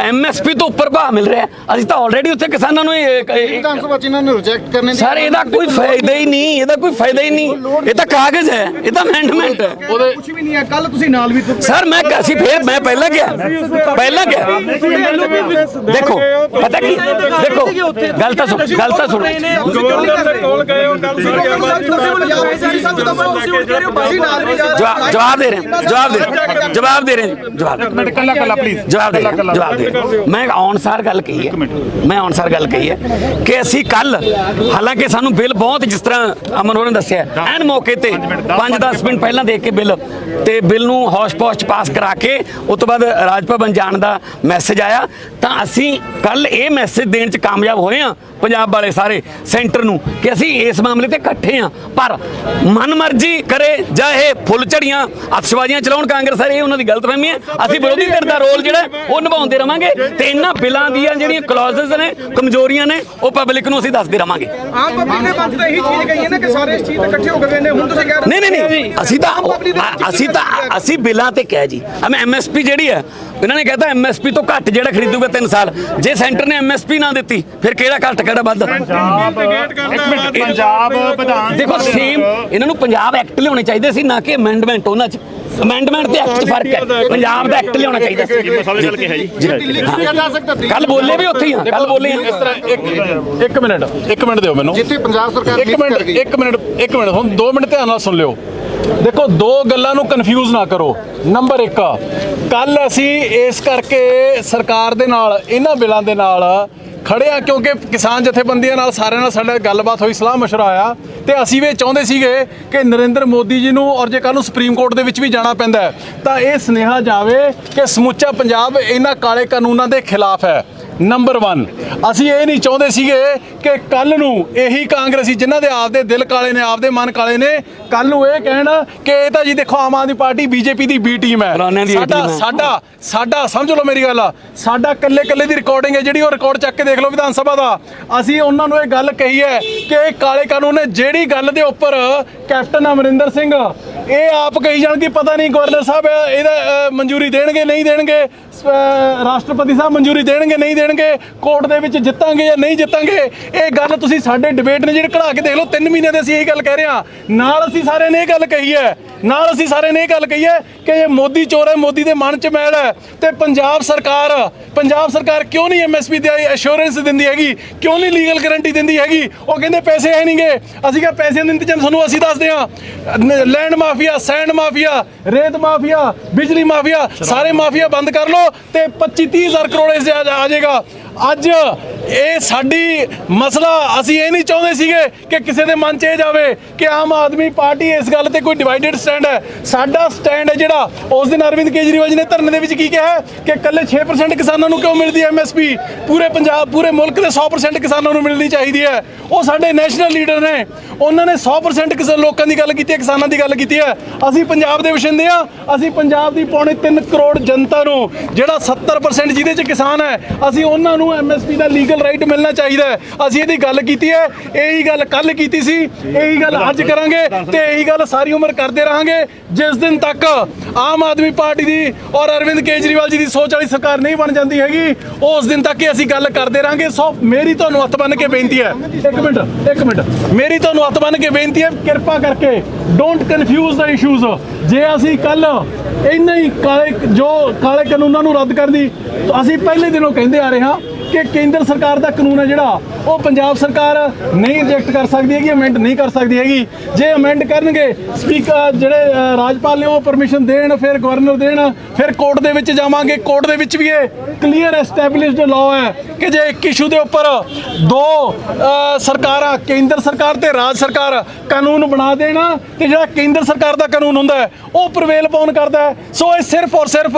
ਐਮਐਸਪੀ ਤੋਂ ਉੱਪਰ ਭਾਅ ਮਿਲ ਰਿਹਾ ਹੈ। ਅਸੀਂ ਤਾਂ ਆਲਰੇਡੀ ਉੱਥੇ ਕਿਸਾਨਾਂ ਨੂੰ ਇਹ- ਇਹ- ਵਿਧਾਨ ਸਭਾ ਚ ਇਹਨਾਂ ਨੂੰ ਰਿਜੈਕਟ ਕਰਨੇ ਦੀ ਸਰ ਇਹਦਾ ਕੋਈ ਫਾਇਦਾ ਹੀ ਨਹੀਂ ਇਹਦਾ ਕੋਈ ਫਾਇਦਾ ਹੀ ਨਹੀਂ। ਇਹ ਤਾਂ ਕਾਗਜ਼ ਹੈ ਇਹ ਤਾਂ ਅਮੈਂਡਮੈਂਟ ਹੈ। ਉਹਦੇ ਕੁਝ ਵੀ ਨਹੀਂ ਹੈ ਕੱਲ ਤੁਸੀਂ ਨਾਲ ਵੀ ਸਰ ਮੈਂ ਕਿਹਾ ਸੀ ਫੇਰ ਮੈਂ ਪਹਿਲਾਂ ਗਿਆ ਪਹਿਲਾਂ ਗਿਆ ਦੇਖੋ ਪਤਾ ਕੀ? ਦੇਖੋ ਗੱਲ ਤਾਂ ਸੁਣ ਗੱਲ ਤਾਂ ਸੁਣ। ਜਵਾਬ ਦੇ ਰਹੇ ਜਵਾਬ ਦੇ ਜਵਾਬ ਦੇ ਰਹੇ ਜਵਾਬ ਮਿੰਟ ਕੱਲਾ ਕੱਲਾ ਪਲੀਜ਼ ਜਵਾਬ ਦੇ ਜਵਾਬ ਦੇ ਮੈਂ ਅਨਸਾਰ ਗੱਲ ਕਹੀ ਹੈ। ਮੈਂ ਅਨਸਾਰ ਗੱਲ ਕਹੀ ਹੈ ਕਿ ਅਸੀਂ ਕੱਲ ਹਾਲਾਂਕਿ ਸਾਨੂੰ ਬਿੱਲ ਬਹੁਤ ਜਿਸ ਤਰ੍ਹਾਂ ਅਮਨ ਹੋਰਾਂ ਨੇ ਦੱਸਿਆ ਐਨ ਮੌਕੇ ਤੇ 5-10 ਮਿੰਟ ਪਹਿਲਾਂ ਦੇਖ ਕੇ ਬਿੱਲ ਤੇ ਬਿੱਲ ਨੂੰ ਹੌਸ਼ ਪੌਸ਼ 'ਚ ਪਾਸ ਕਰਾ ਕੇ ਉਸ ਤੋਂ ਬਾਅਦ ਰਾਜ ਭਵਨ ਜਾਣ ਦਾ ਮੈਸੇਜ ਆਇਆ ਤਾਂ ਅਸੀਂ ਕੱਲ ਇਹ ਮੈਸੇਜ ਦੇਣ 'ਚ ਕਾਮਯਾਬ ਹੋਏ ਆ ਪੰਜਾਬ ਵਾਲੇ ਸਾਰੇ ਸੈਂਟਰ ਨੂੰ ਕਿ ਅਸੀਂ ਇਸ ਮਾਮਲੇ ਤੇ ਇਕੱਠੇ ਆ ਪਰ ਮਨਮਰਜ਼ੀ ਕਰੇ ਜਾਂ ਇਹ ਫੁੱਲ ਝੜੀਆਂ ਅਤਸ਼ਬਾਜ਼ੀਆਂ ਚਲਾਉਣ ਕਾਂਗਰਸ ਇਹ ਉਹਨਾਂ ਦੀ ਗਲਤਫਹਿਮੀ ਹੈ। ਅਸੀਂ ਵਿਰੋਧੀ ਧਿਰ ਦਾ ਰੋਲ ਜਿਹੜਾ ਉਹ ਨਿਭਾਉਂਦੇ ਰਵਾਂਗੇ ਤੇ ਇਹਨਾਂ ਬਿੱਲਾਂ ਦੀਆਂ ਜਿਹੜੀਆਂ ਕਲੌਜ਼ਸ ਨੇ ਕਮਜ਼ੋਰੀਆਂ ਨੇ ਉਹ ਪਬਲਿਕ ਨੂੰ ਅਸੀਂ ਦੱਸਦੇ ਰਵਾਂਗੇ। ਆਮ ਪਬਲਿਕ ਨੇ ਪੰਜ ਤਾਂ ਇਹੀ ਚੀਜ਼ ਕਹੀ ਹੈ ਨਾ ਕਿ ਸਾਰੇ ਇਸ ਚੀਜ਼ ਤੇ ਇਕੱਠੇ ਹੋ ਕੇ ਕਹਿੰਦੇ ਹੁਣ ਤੁਸੀਂ ਕਹਿ ਰਹੇ ਨਹੀਂ ਨਹੀਂ ਅਸੀਂ ਤਾਂ ਅਸੀਂ ਤਾਂ ਅਸੀਂ ਬਿੱਲਾਂ ਤੇ ਕਿਹਾ ਜੀ। ਐਮ ਐਮਐਸਪੀ ਜਿਹੜੀ ਹੈ ਇਹਨਾਂ ਨੇ ਕਹਿਤਾ ਐਮਐਸਪੀ ਤੋਂ ਘੱਟ ਜਿਹੜਾ ਖਰੀਦੂਗਾ 3 ਸਾਲ। ਜੇ ਸੈਂਟਰ ਨੇ ਐਮਐਸਪੀ ਨਾ ਦਿੱਤੀ ਫਿਰ ਕਿਹੜਾ ਘੱਟ ਕਿਹੜਾ ਵੱਧ? ਪੰਜਾਬ ਇੱਕ ਮਿੰਟ ਪੰਜਾਬ ਵਿਧਾਨ ਦੇਖੋ ਸੇਮ ਇਹਨਾਂ ਨੂੰ ਪੰਜਾਬ ਐਕਟ ਲਿਆਉਣੇ ਚਾਹੀਦੇ ਸੀ ਨਾ ਕਿ ਅਮੈਂਡਮੈਂਟ ਉਹਨਾਂ 'ਚ। ਅਮੈਂਡਮੈਂਟ ਤੇ ਐਕਟ 'ਚ ਫ਼ਰਕ ਹੈ। ਪੰਜਾਬ ਦਾ ਐਕਟ ਲਿਆਉਣਾ ਚਾਹੀਦਾ ਸੀ। ਹੈ ਕਿਹਾ ਜਾ ਕੱਲ ਬੋਲੇ ਵੀ ਉੱਥੇ ਹੀ ਹਾਂ ਕੱਲ ਬੋਲੇ ਹਾਂ ਇਸ ਤਰ੍ਹਾਂ ਇੱਕ ਇੱਕ ਮਿੰਟ ਇੱਕ ਮਿੰਟ ਦਿਓ ਮੈਨੂੰ। ਜਿੱਥੇ ਪੰਜਾਬ ਸਰਕਾਰ ਇੱਕ ਮਿੰਟ ਕਰ ਗਈ। ਇੱਕ ਮਿੰਟ ਇੱਕ ਮਿੰਟ। ਹੁਣ 2 ਮਿੰਟ ਧਿਆਨ ਨਾਲ ਸੁਣ ਲਿਓ। ਦੇਖੋ, ਦੋ ਗੱਲਾਂ ਨੂੰ ਕਨਫਿਊਜ਼ ਨਾ ਕਰੋ। ਨੰਬਰ 1 ਕੱਲ ਅਸੀਂ ਇਸ ਕਰਕੇ ਸਰਕਾਰ ਦੇ ਨਾਲ, ਇਹਨਾਂ ਬਿੱਲਾਂ ਦੇ ਨਾਲ ਖੜੇ ਆ ਕਿਉਂਕਿ ਕਿਸਾਨ ਜਥੇਬੰਦੀਆਂ ਨਾਲ ਸਾਰਿਆਂ ਨਾਲ ਸਾਡਾ ਗੱਲਬਾਤ ਹੋਈ, ਸਲਾਹ ਮਸ਼ਵਰਾ ਆਇਆ। ਤੇ ਅਸੀਂ ਵੀ ਇਹ ਚਾਹੁੰਦੇ ਸੀਗੇ ਕਿ ਨਰਿੰਦਰ ਮੋਦੀ ਜੀ ਨੂੰ ਔਰ ਜੇ ਕੱਲ ਨੂੰ ਸੁਪਰੀਮ ਕੋਰਟ ਦੇ ਵਿੱਚ ਵੀ ਜਾਣਾ ਪੈਂਦਾ ਤਾਂ ਇਹ ਸੁਨੇਹਾ ਜਾਵੇ ਕਿ ਸਮੁੱਚਾ ਪੰਜਾਬ ਇਹਨਾਂ ਕਾਲੇ ਕਾਨੂੰਨਾਂ ਦੇ ਖਿਲਾਫ ਹੈ। ਨੰਬਰ 1 ਅਸੀਂ ਇਹ ਨਹੀਂ ਚਾਹੁੰਦੇ ਸੀਗੇ ਕਿ ਕੱਲ ਨੂੰ ਇਹੀ ਕਾਂਗਰਸੀ ਜਿਨ੍ਹਾਂ ਦੇ ਆਪਦੇ ਦਿਲ ਕਾਲੇ ਨੇ ਆਪਦੇ ਮਨ ਕਾਲੇ ਨੇ ਕੱਲ ਨੂੰ ਇਹ ਕਹਿਣ ਕਿ ਇਹ ਤਾਂ ਜੀ ਦੇਖੋ ਆਮ ਆਦਮੀ ਪਾਰਟੀ ਬੀਜੇਪੀ ਦੀ ਬੀ ਟੀਮ ਹੈ। ਸਾਡਾ। ਸਾਡਾ ਸਾਡਾ ਸਮਝ ਲਓ ਮੇਰੀ ਗੱਲ। ਸਾਡਾ ਕੱਲੇ ਕੱਲੇ ਦੀ ਰਿਕਾਰਡਿੰਗ ਹੈ ਜਿਹੜੀ ਉਹ ਰਿਕਾਰਡ ਚੱਕ ਕੇ ਦੇਖ ਲਓ ਵਿਧਾਨ ਸਭਾ ਦਾ। ਅਸੀਂ ਉਹਨਾਂ ਨੂੰ ਇਹ ਗੱਲ ਕਹੀ ਹੈ ਕਿ ਕਾਲੇ ਕਾਨੂੰਨ ਨੇ ਜਿਹੜੀ ਗੱਲ ਦੇ ਉੱਪਰ ਕੈਪਟਨ ਅਮਰਿੰਦਰ ਸਿੰਘ ਇਹ ਆਪ ਕਹੀ ਜਾਣ ਕਿ ਪਤਾ ਨਹੀਂ ਗਵਰਨਰ ਸਾਹਿਬ ਇਹਦਾ ਮਨਜ਼ੂਰੀ ਦੇਣਗੇ ਨਹੀਂ ਦੇਣਗੇ। ਰਾਸ਼ਟਰਪਤੀ ਸਾਹਿਬ ਮਨਜ਼ੂਰੀ ਦੇਣਗੇ, ਨਹੀਂ ਦੇਣਗੇ, ਕੋਰਟ ਦੇ ਵਿੱਚ ਜਿੱਤਾਂਗੇ ਜਾਂ ਨਹੀਂ ਜਿੱਤਾਂਗੇ, ਇਹ ਗੱਲ ਤੁਸੀਂ ਸਾਡੇ ਡਿਬੇਟ ਨੇ ਜਿਹੜੇ ਕਢਾ ਕੇ ਦੇਖ ਲਓ 3 ਮਹੀਨੇ ਦੇ ਅਸੀਂ ਇਹ ਗੱਲ ਕਹਿ ਰਹੇ ਹਾਂ। ਨਾਲ ਅਸੀਂ ਸਾਰਿਆਂ ਨੇ ਇਹ ਗੱਲ ਕਹੀ ਹੈ ਨਾਲ ਅਸੀਂ ਸਾਰਿਆਂ ਨੇ ਇਹ ਗੱਲ ਕਹੀ ਹੈ ਕਿ ਇਹ ਮੋਦੀ ਚੋਰ ਹੈ, ਮੋਦੀ ਦੇ ਮਨ 'ਚ ਮੈਲ ਹੈ ਤੇ ਪੰਜਾਬ ਸਰਕਾਰ ਪੰਜਾਬ ਸਰਕਾਰ ਕਿਉਂ ਨਹੀਂ ਐਮਐਸਪੀ ਦੀ ਐਸ਼ੋਰੈਂਸ ਦਿੰਦੀ ਹੈਗੀ? ਕਿਉਂ ਨਹੀਂ ਲੀਗਲ ਗਾਰੰਟੀ ਦਿੰਦੀ ਹੈਗੀ? ਉਹ ਕਹਿੰਦੇ ਪੈਸੇ ਹੈ ਨਹੀਂਗੇ। ਅਸੀਂ ਕਿਹਾ ਪੈਸੇ ਦੇ ਇੰਤਜ਼ਾਮ ਤੁਹਾਨੂੰ ਅਸੀਂ ਦੱਸਦੇ ਹਾਂ। ਲੈਂਡ ਮਾਫੀਆ ਸੈਂਡ ਮਾਫੀਆ ਰੇਤ ਮਾਫੀਆ ਬਿਜਲੀ ਮਾਫੀਆ ਸਾਰੇ ਮਾਫੀਆ ਬੰਦ ਕਰ ਲਓ ਤੇ 25 30 ਹਜ਼ਾਰ ਕਰੋੜ ਇਸ ਆ ਆ ਜਾਏਗਾ। ਅੱਜ ਇਹ ਸਾਡੀ ਮਸਲਾ ਅਸੀਂ ਇਹ ਨਹੀਂ ਚਾਹੁੰਦੇ ਸੀਗੇ ਕਿ ਕਿਸੇ ਦੇ ਮਨ 'ਚ ਇਹ ਜਾਵੇ ਕਿ ਆਮ ਆਦਮੀ ਪਾਰਟੀ ਇਸ ਗੱਲ ਤੇ ਕੋਈ ਡਿਵਾਈਡਡ ਸਟੈਂਡ ਹੈ। ਸਾਡਾ ਸਟੈਂਡ ਹੈ ਜਿਹੜਾ, ਉਸ ਦਿਨ ਅਰਵਿੰਦ ਕੇਜਰੀਵਾਲ ਜੀ ਨੇ ਧਰਨੇ ਦੇ ਵਿੱਚ ਕੀ ਕਿਹਾ ਹੈ ਕਿ ਕੱਲੇ 6% ਕਿਸਾਨਾਂ ਨੂੰ ਕਿਉਂ ਮਿਲਦੀ ਹੈ ਐਮਐਸਪੀ ਪੂਰੇ ਪੰਜਾਬ, ਪੂਰੇ ਮੁਲਕ ਦੇ 100% ਕਿਸਾਨਾਂ ਨੂੰ ਮਿਲਣੀ ਚਾਹੀਦੀ ਹੈ। ਉਹ ਸਾਡੇ ਨੈਸ਼ਨਲ ਲੀਡਰ ਨੇ। ਉਹਨਾਂ ਨੇ 100% ਕਿਸਾਨ ਲੋਕਾਂ ਦੀ ਗੱਲ ਕੀਤੀ ਹੈ, ਕਿਸਾਨਾਂ ਦੀ ਗੱਲ ਕੀਤੀ ਹੈ। ਅਸੀਂ ਪੰਜਾਬ ਦੇ ਵਸਿੰਦੇ ਆ ਅਸੀਂ ਪੰਜਾਬ ਦੀ ਪੌਣੇ 3 ਕਰੋੜ ਜਨਤਾ ਨੂੰ, ਜਿਹੜਾ 70% ਜਿਹਦੇ ਚ ਕਿਸਾਨ ਹੈ, ਅਸੀਂ ਉਹਨਾਂ ਨੂੰ ਐਮਐਸਪੀ ਦਾ ਲੀਗਲ ਰਾਈਟ ਮਿਲਣਾ ਚਾਹੀਦਾ ਹੈ। ਅਸੀਂ ਇਹਦੀ ਗੱਲ ਕੀਤੀ ਹੈ। ਇਹੀ ਗੱਲ ਕੱਲ ਕੀਤੀ ਸੀ। ਇਹੀ ਗੱਲ ਅੱਜ ਕਰਾਂਗੇ ਤੇ ਇਹੀ ਗੱਲ ਸਾਰੀ ਉਮਰ ਕਰਦੇ ਰਹਾਂਗੇ। ਜਿਸ ਦਿਨ ਤੱਕ ਆਮ ਆਦਮੀ ਪਾਰਟੀ ਦੀ ਔਰ ਅਰਵਿੰਦ ਕੇਜਰੀਵਾਲ ਜੀ ਦੀ ਸੋਚ ਵਾਲੀ ਸਰਕਾਰ ਨਹੀਂ ਬਣ ਜਾਂਦੀ ਹੈਗੀ, ਉਸ ਦਿਨ ਤੱਕ ਹੀ ਅਸੀਂ ਗੱਲ ਕਰਦੇ ਰਹਾਂਗੇ। ਸੋ ਮੇਰੀ ਤੁਹਾਨੂੰ ਹੱਥ ਬੰਨ ਕੇ ਬੇਨਤੀ ਹੈ। ਇੱਕ ਮਿੰਟ ਇੱਕ ਮਿੰਟ। ਮੇਰੀ ਤੁਹਾਨੂੰ ਹੱਥ ਬੰਨ ਕੇ ਬੇਨਤੀ ਹੈ, ਕਿਰਪਾ ਕਰਕੇ ਡੋਂਟ ਕਨਫਿਊਜ਼ ਦਾ ਇਸ਼ੂਜ਼ ਜੇ ਅਸੀਂ ਕੱਲ ਇੰਨਾ ਹੀ ਕਾਲੇ ਜੋ ਕਾਲੇ ਕਾਨੂੰਨਾਂ ਨੂੰ ਰੱਦ ਕਰਦੀ ਅਸੀਂ ਪਹਿਲੇ ਦਿਨੋਂ ਕਹਿੰਦੇ ਆ ਰਹੇ ਹਾਂ ਕਿ ਕੇਂਦਰ ਸਰਕਾਰ ਦਾ ਕਾਨੂੰਨ ਹੈ ਜਿਹੜਾ, ਉਹ ਪੰਜਾਬ ਸਰਕਾਰ ਨਹੀਂ ਰਿਜੈਕਟ ਕਰ ਸਕਦੀ ਹੈਗੀ ਅਮੈਂਡ ਨਹੀਂ ਕਰ ਸਕਦੀ ਹੈਗੀ। ਜੇ ਅਮੈਂਡ ਕਰਨਗੇ ਸਪੀਕਰ ਜਿਹੜੇ ਰਾਜਪਾਲ ਨੇ ਉਹ ਪਰਮਿਸ਼ਨ ਦੇਣ, ਫਿਰ ਗਵਰਨਰ ਦੇਣ, ਫਿਰ ਕੋਰਟ ਦੇ ਵਿੱਚ ਜਾਵਾਂਗੇ। ਕੋਰਟ ਦੇ ਵਿੱਚ ਵੀ ਇਹ ਕਲੀਅਰ ਐਸਟੈਬਲਿਸ਼ਡ ਲਾਅ ਹੈ ਕਿ ਜੇ ਇੱਕ ਇਸ਼ੂ ਦੇ ਉੱਪਰ ਦੋ ਸਰਕਾਰਾਂ, ਕੇਂਦਰ ਸਰਕਾਰ ਤੇ ਰਾਜ ਸਰਕਾਰ ਕਾਨੂੰਨ ਬਣਾ ਦੇਣ, ਤੇ ਜਿਹੜਾ ਕੇਂਦਰ ਸਰਕਾਰ ਦਾ ਕਾਨੂੰਨ ਹੁੰਦਾ ਹੈ, ਉਹ ਪ੍ਰਵੇਲ ਪਾਉਣ ਕਰਦਾ ਸੋ ਇਹ ਸਿਰਫ ਔਰ ਸਿਰਫ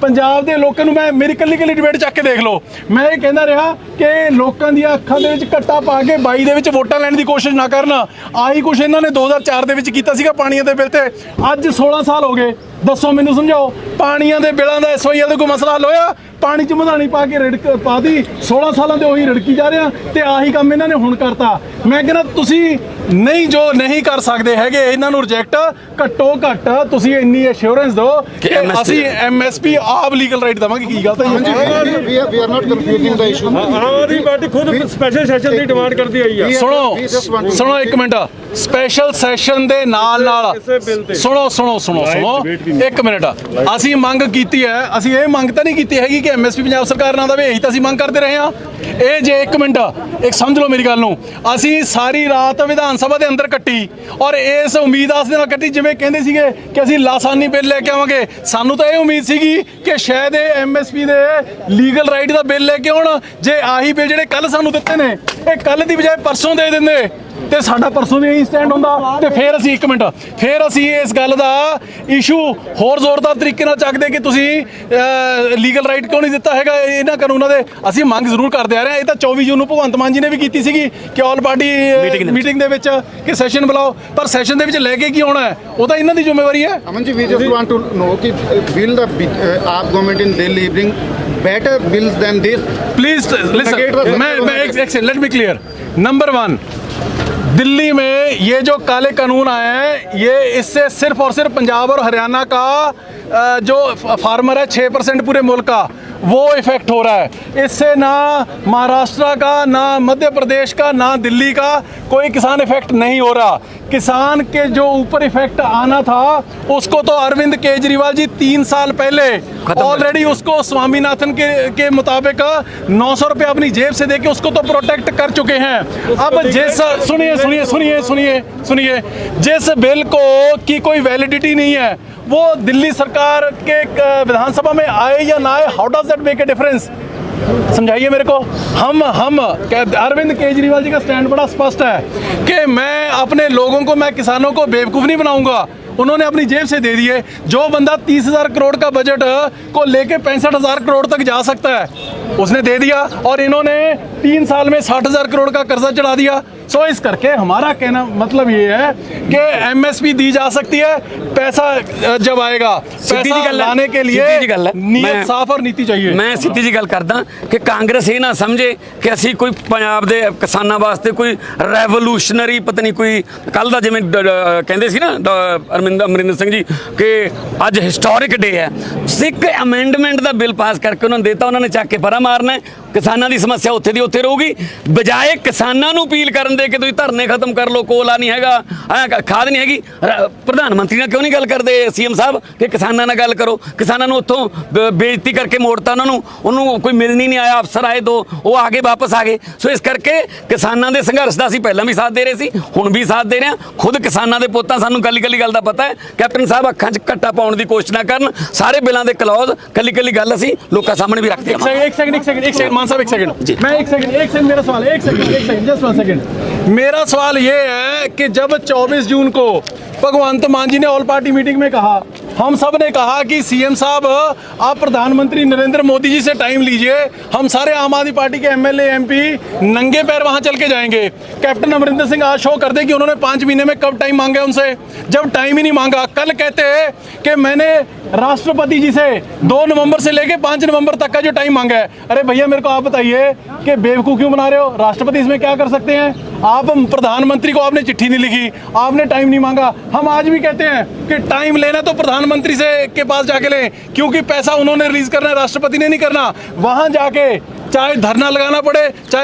ਪੰਜਾਬ ਦੇ ਲੋਕਾਂ ਨੂੰ ਮੈਂ ਮੇਰੀ ਕੱਲੀ ਕੱਲੀ ਡਿਬੇਟ ਚੱਕ ਕੇ ਦੇਖ ਲਓ। ਮੈਂ ਇਹ ਕਹਿੰਦਾ ਰਿਹਾ ਕਿ ਲੋਕਾਂ ਦੀਆਂ ਅੱਖਾਂ ਦੇ ਵਿੱਚ ਕੱਟਾ ਪਾ ਕੇ 22 ਦੇ ਵਿੱਚ ਵੋਟਾਂ ਲੈਣ ਦੀ ਕੋਸ਼ਿਸ਼ ਨਾ ਕਰਨ। ਆਹੀ ਕੁਛ ਇਹਨਾਂ ਨੇ 2004 ਦੇ ਵਿੱਚ ਕੀਤਾ ਸੀਗਾ ਪਾਣੀਆਂ ਦੇ ਬਿੱਲ ਤੇ। ਅੱਜ 16 ਸਾਲ ਹੋ ਗਏ। ਦੱਸੋ ਮੈਨੂੰ ਸਮਝਾਓ ਪਾਣੀਆਂ ਦੇ ਬਿੱਲਾਂ ਦਾ ਐਸਓਆਈਐਲ ਦਾ ਕੋਈ ਮਸਲਾ ਹੱਲ ਹੋਇਆ? ਪਾਣੀ ਚ ਮਧਾਣੀ ਪਾ ਕੇ ਰਿੜਕ ਪਾਦੀ 16 ਸਾਲਾਂ ਦੇ ਉਹੀ ਰਿੜਕੀ ਜਾ ਰਹੇ ਆ ਤੇ ਆਹੀ ਕੰਮ ਇਹਨਾਂ ਨੇ ਹੁਣ ਕਰਤਾ। ਮੈਂ ਕਹਿੰਦਾ ਤੁਸੀਂ ਨਹੀਂ ਜੋ ਨਹੀਂ ਕਰ ਸਕਦੇ ਹੈਗੇ ਇਹਨਾਂ ਨੂੰ ਰਿਜੈਕਟ ਘੱਟੋ ਘੱਟ ਤੁਸੀਂ ਇੰਨੀ ਅਸ਼ੋਰੈਂਸ ਦਿਓ ਕਿ ਅਸੀਂ ਐਮਐਸਪੀ ਆਪ ਲੀਗਲ ਰਾਈਟ ਦਵਾਂਗੇ ਕੀ ਗੱਲ ਤਾਂ ਵੀ we are not confusing the issue Aadmi party ਖੁਦ ਸਪੈਸ਼ਲ ਸੈਸ਼ਨ ਦੀ ਡਿਮਾਂਡ ਕਰਦੀ ਆਈ ਆ। ਸੁਣੋ ਸੁਣੋ ਇੱਕ ਮਿੰਟ। ਸਪੈਸ਼ਲ ਸੈਸ਼ਨ ਦੇ ਨਾਲ ਨਾਲ। ਸੁਣੋ ਸੁਣੋ ਸੁਣੋ ਸੁਣੋ। ਇੱਕ ਮਿੰਟ। ਅਸੀਂ ਮੰਗ ਕੀਤੀ ਹੈ, ਅਸੀਂ ਇਹ ਮੰਗ ਤਾਂ ਨਹੀਂ ਕੀਤੀ ਹੈਗੀ ਕਿ ਐਮਐਸਪੀ ਪੰਜਾਬ ਸਰਕਾਰ ਨਾਲ ਦਾ ਵੀ ਇਹੀ ਤਾਂ ਅਸੀਂ ਮੰਗ ਕਰਦੇ ਰਹੇ ਹਾਂ। ਇਹ ਜੇ ਇੱਕ ਮਿੰਟ, ਇੱਕ ਸਮਝ ਲਓ ਮੇਰੀ ਗੱਲ ਨੂੰ। ਅਸੀਂ ਸਾਰੀ ਰਾਤ ਵਿਧਾਨ ਸਭਾ ਦੇ ਅੰਦਰ ਕੱਟੀ ਔਰ ਇਸ ਉਮੀਦ ਆਸ ਦੇ ਨਾਲ ਕੱਟੀ, ਜਿਵੇਂ ਕਹਿੰਦੇ ਸੀਗੇ ਕਿ ਅਸੀਂ ਲਾਸਾਨੀ ਬਿੱਲ ਲੈ ਕੇ ਆਵਾਂਗੇ। ਸਾਨੂੰ ਤਾਂ ਇਹ ਉਮੀਦ ਸੀਗੀ ਕਿ ਸ਼ਾਇਦ ਇਹ ਐਮਐਸਪੀ ਦੇ ਲੀਗਲ ਰਾਈਟ ਦਾ ਬਿੱਲ ਲੈ ਕੇ ਆਉਣ। ਜੇ ਆਹੀ ਬਿੱਲ ਜਿਹੜੇ ਕੱਲ ਸਾਨੂੰ ਦਿੱਤੇ ਨੇ, ਇਹ ਕੱਲ ਦੀ ਬਜਾਏ ਪਰਸੋਂ ਦੇ ਦਿੰਦੇ। ਤੇ ਸਾਡਾ ਪਰਸੋਂ ਵੀ ਇਹੀ ਸਟੈਂਡ ਹੁੰਦਾ ਤੇ ਫਿਰ ਅਸੀਂ ਇੱਕ ਮਿੰਟ ਫਿਰ ਅਸੀਂ ਇਸ ਗੱਲ ਦਾ ਇਸ਼ੂ ਹੋਰ ਜ਼ੋਰਦਾਰ ਤਰੀਕੇ ਨਾਲ ਚੱਕਦੇ ਕਿ ਤੁਸੀਂ ਲੀਗਲ ਰਾਈਟ ਕਿਉਂ ਨਹੀਂ ਦਿੱਤਾ ਹੈਗਾ ਇਹਨਾਂ ਕਾਨੂੰਨਾਂ ਦੇ ਅਸੀਂ ਮੰਗ ਜ਼ਰੂਰ ਕਰਦੇ ਆ ਰਹੇ ਹਾਂ ਇਹ ਤਾਂ 24 ਜੂਨ ਨੂੰ ਭਗਵੰਤ ਮਾਨ ਜੀ ਨੇ ਵੀ ਕੀਤੀ ਸੀਗੀ ਕਿ ਆਲ ਪਾਰਟੀ Meeting ਦੇ ਵਿੱਚ। ਮੀਟਿੰਗ ਦੇ ਵਿੱਚ ਕਿ ਸੈਸ਼ਨ ਬੁਲਾਓ ਪਰ ਸੈਸ਼ਨ ਦੇ ਵਿੱਚ ਲੈ ਕੇ ਕੀ ਆਉਣਾ ਹੈ ਉਹ ਤਾਂ ਇਹਨਾਂ ਦੀ ਜ਼ਿੰਮੇਵਾਰੀ ਹੈ Aman ji, we just want to know कि will the uh, AAP government in Delhi bring better bills than this? Please Negate the listen मैं मैं एक एक let me clear number one Delhi में ये जो काले कानून आए हैं ये इससे सिर्फ और सिर्फ पंजाब और हरियाणा का अ, जो फ- फार्मर है छः परसेंट पूरे मुल्क का वो इफ़ेक्ट हो रहा है। इससे ना महाराष्ट्र का ना मध्य प्रदेश का ना दिल्ली का कोई किसान इफ़ेक्ट नहीं हो रहा। किसान के जो ऊपर इफ़ेक्ट आना था उसको तो अरविंद केजरीवाल जी तीन साल पहले ऑलरेडी उसको स्वामीनाथन के के मुताबिक नौ सौ रुपये अपनी जेब से देके उसको तो प्रोटेक्ट कर चुके हैं। अब जिस सुनिए सुनिए सुनिए सुनिए सुनिए। जिस बिल को की कोई वैलिडिटी नहीं है वो दिल्ली सरकार के अ, विधानसभा में आए या ना आए how does that make a difference समझाइए मेरे को हम हम कह- अरविंद केजरीवाल जी का स्टैंड बड़ा स्पष्ट है कि मैं अपने लोगों को मैं किसानों को बेवकूफ़ नहीं बनाऊंगा उन्होंने अपनी जेब से दे दिए जो बंदा तीस हजार करोड़ का बजट को लेके पैंसठ हजार करोड़ तक जा सकता है उसने दे दिया और इन्होंने तीन साल में साठ हजार करोड़ का कर्जा चढ़ा दिया सो इस करके हमारा कहना मतलब ये है कि एमएसपी दी जा सकती है पैसा अ, जब आएगा ਸਿੱਧੀ पैसा ਜੀ ਗੱਲ ਹੈ लाने के लिए ਸਿੱਧੀ ਜੀ ਗੱਲ ਹੈ नीयत ਮੈਂ- साफ और नीति चाहिए ਮੈਂ ਸਿੱਧੀ ਜੀ ਗੱਲ ਕਰਦਾ ਕਿ ਕਾਂਗਰਸ ਇਹ ਨਾ ਸਮਝੇ ਕਿ ਅਸੀਂ ਕੋਈ ਪੰਜਾਬ ਦੇ ਕਿਸਾਨਾਂ ਵਾਸਤੇ ਕੋਈ ਰੈਵੋਲੂਸ਼ਨਰੀ ਪਤਾ ਨਹੀਂ ਕੋਈ ਕੱਲ ਦਾ ਜਿਵੇਂ ਡ- ਡ- ਕਹਿੰਦੇ ਸੀ ਨਾ ਡ- ਅਰਮਿੰਦ ਅਮਰਿੰਦਰ ਸਿੰਘ ਜੀ, ਕਿ ਅੱਜ ਹਿਸਟੋਰਿਕ ਡੇ ਹੈ। ਸਿੱਖ ਅਮੈਂਡਮੈਂਟ ਦਾ ਬਿੱਲ ਪਾਸ ਕਰਕੇ ਉਹਨਾਂ ਨੂੰ ਦਿੱਤਾ, ਉਹਨਾਂ ਨੇ ਚੱਕ ਕੇ ਪਰਾਂ ਮਾਰਨਾ ਕਿਸਾਨਾਂ ਦੀ ਸਮੱਸਿਆ ਉੱਥੇ ਦੀ ਉੱਥੇ ਰਹੂਗੀ। ਬਜਾਏ ਕਿਸਾਨਾਂ ਨੂੰ ਅਪੀਲ ਕਰਨ ਦੇ ਕਿ ਤੁਸੀਂ ਧਰਨੇ ਖਤਮ ਕਰ ਲਓ, ਕੋਲਾ ਨਹੀਂ ਹੈਗਾ ਖਾਦ ਨਹੀਂ ਹੈਗੀ। ਪ੍ਰਧਾਨ ਮੰਤਰੀ ਨਾਲ ਕਿਉਂ ਨਹੀਂ ਗੱਲ ਕਰਦੇ ਸੀਐਮ ਸਾਹਿਬ? ਕਿ ਕਿਸਾਨਾਂ ਨਾਲ ਗੱਲ ਕਰੋ। ਕਿਸਾਨਾਂ ਨੂੰ ਉੱਥੋਂ ਬੇਇੱਜ਼ਤੀ ਕਰਕੇ ਮੋੜਤਾ ਉਹਨਾਂ ਨੂੰ। ਉਹਨੂੰ ਕੋਈ ਮਿਲਣੀ ਨਹੀਂ ਆਇਆ, ਅਫਸਰ ਆਏ ਦੋ, ਉਹ ਆ ਕੇ ਵਾਪਸ ਆ ਗਏ। ਸੋ ਇਸ ਕਰਕੇ ਕਿਸਾਨਾਂ ਦੇ ਸੰਘਰਸ਼ ਦਾ ਅਸੀਂ ਪਹਿਲਾਂ ਵੀ ਸਾਥ ਦੇ ਰਹੇ ਸੀ, ਹੁਣ ਵੀ ਸਾਥ ਦੇ ਰਹੇ ਹਾਂ। ਖੁਦ ਕਿਸਾਨਾਂ ਦੇ ਪੋਤਾਂ ਸਾਨੂੰ ਕੱਲੀ ਕੱਲੀ ਗੱਲ ਦਾ ਪਤਾ ਹੈ। ਕੈਪਟਨ ਸਾਹਿਬ ਅੱਖਾਂ 'ਚ ਘੱਟਾ ਪਾਉਣ ਦੀ ਕੋਸ਼ਿਸ਼ ਨਾ ਕਰਨ। ਸਾਰੇ ਬਿੱਲਾਂ ਦੇ ਕਲੌਜ਼ ਕੱਲੀ ਕੱਲੀ ਗੱਲ ਅਸੀਂ ਲੋਕਾਂ ਸਾਹਮਣੇ ਵੀ ਰੱਖਦੇ ਹਾਂ। ਇੱਕ ਸੈਕਿੰਡ ਇੱਕ ਸੈਕਿੰਡ ਇੱਕ ਸੈਕਿੰਡ। सेकंड मान साहब एक सेकंड जी। मैं एक सेकंड एक सेकंड मेरा सवाल है, एक सेकंड एक सेकंड जस्ट वन सेकंड मेरा सवाल ये है कि जब 24 जून को भगवंत मान जी ने ऑल पार्टी मीटिंग में कहा हम सबने कहा कि सीएम साहब, आप प्रधानमंत्री नरेंद्र मोदी जी से टाइम लीजिए। हम सारे आम आदमी पार्टी के एमएलए एमपी नंगे पैर वहाँ चल के जाएँगे। कैप्टन अमरिंदर सिंह आज शो कर दे कि उन्होंने पाँच महीने में कब टाइम मांगा उनसे। जब टाइम ही नहीं मांगा। कल कहते हैं कि मैंने राष्ट्रपति जी से दो नवंबर से लेके पाँच नवंबर तक का जो टाइम मांगा है। अरे भैया, मेरे को आप बताइए कि बेवकूफ़ क्यों बना रहे हो? राष्ट्रपति इसमें क्या कर सकते हैं? आप प्रधानमंत्री को आपने चिट्ठी नहीं लिखी। आपने टाइम नहीं मांगा। हम आज भी कहते हैं कि टाइम लेना तो प्रधानमंत्री से के पास जाके लें क्योंकि पैसा उन्होंने रिलीज करना है राष्ट्रपति ने नहीं करना वहां जाके चाहे धरना लगाना पड़े चाहे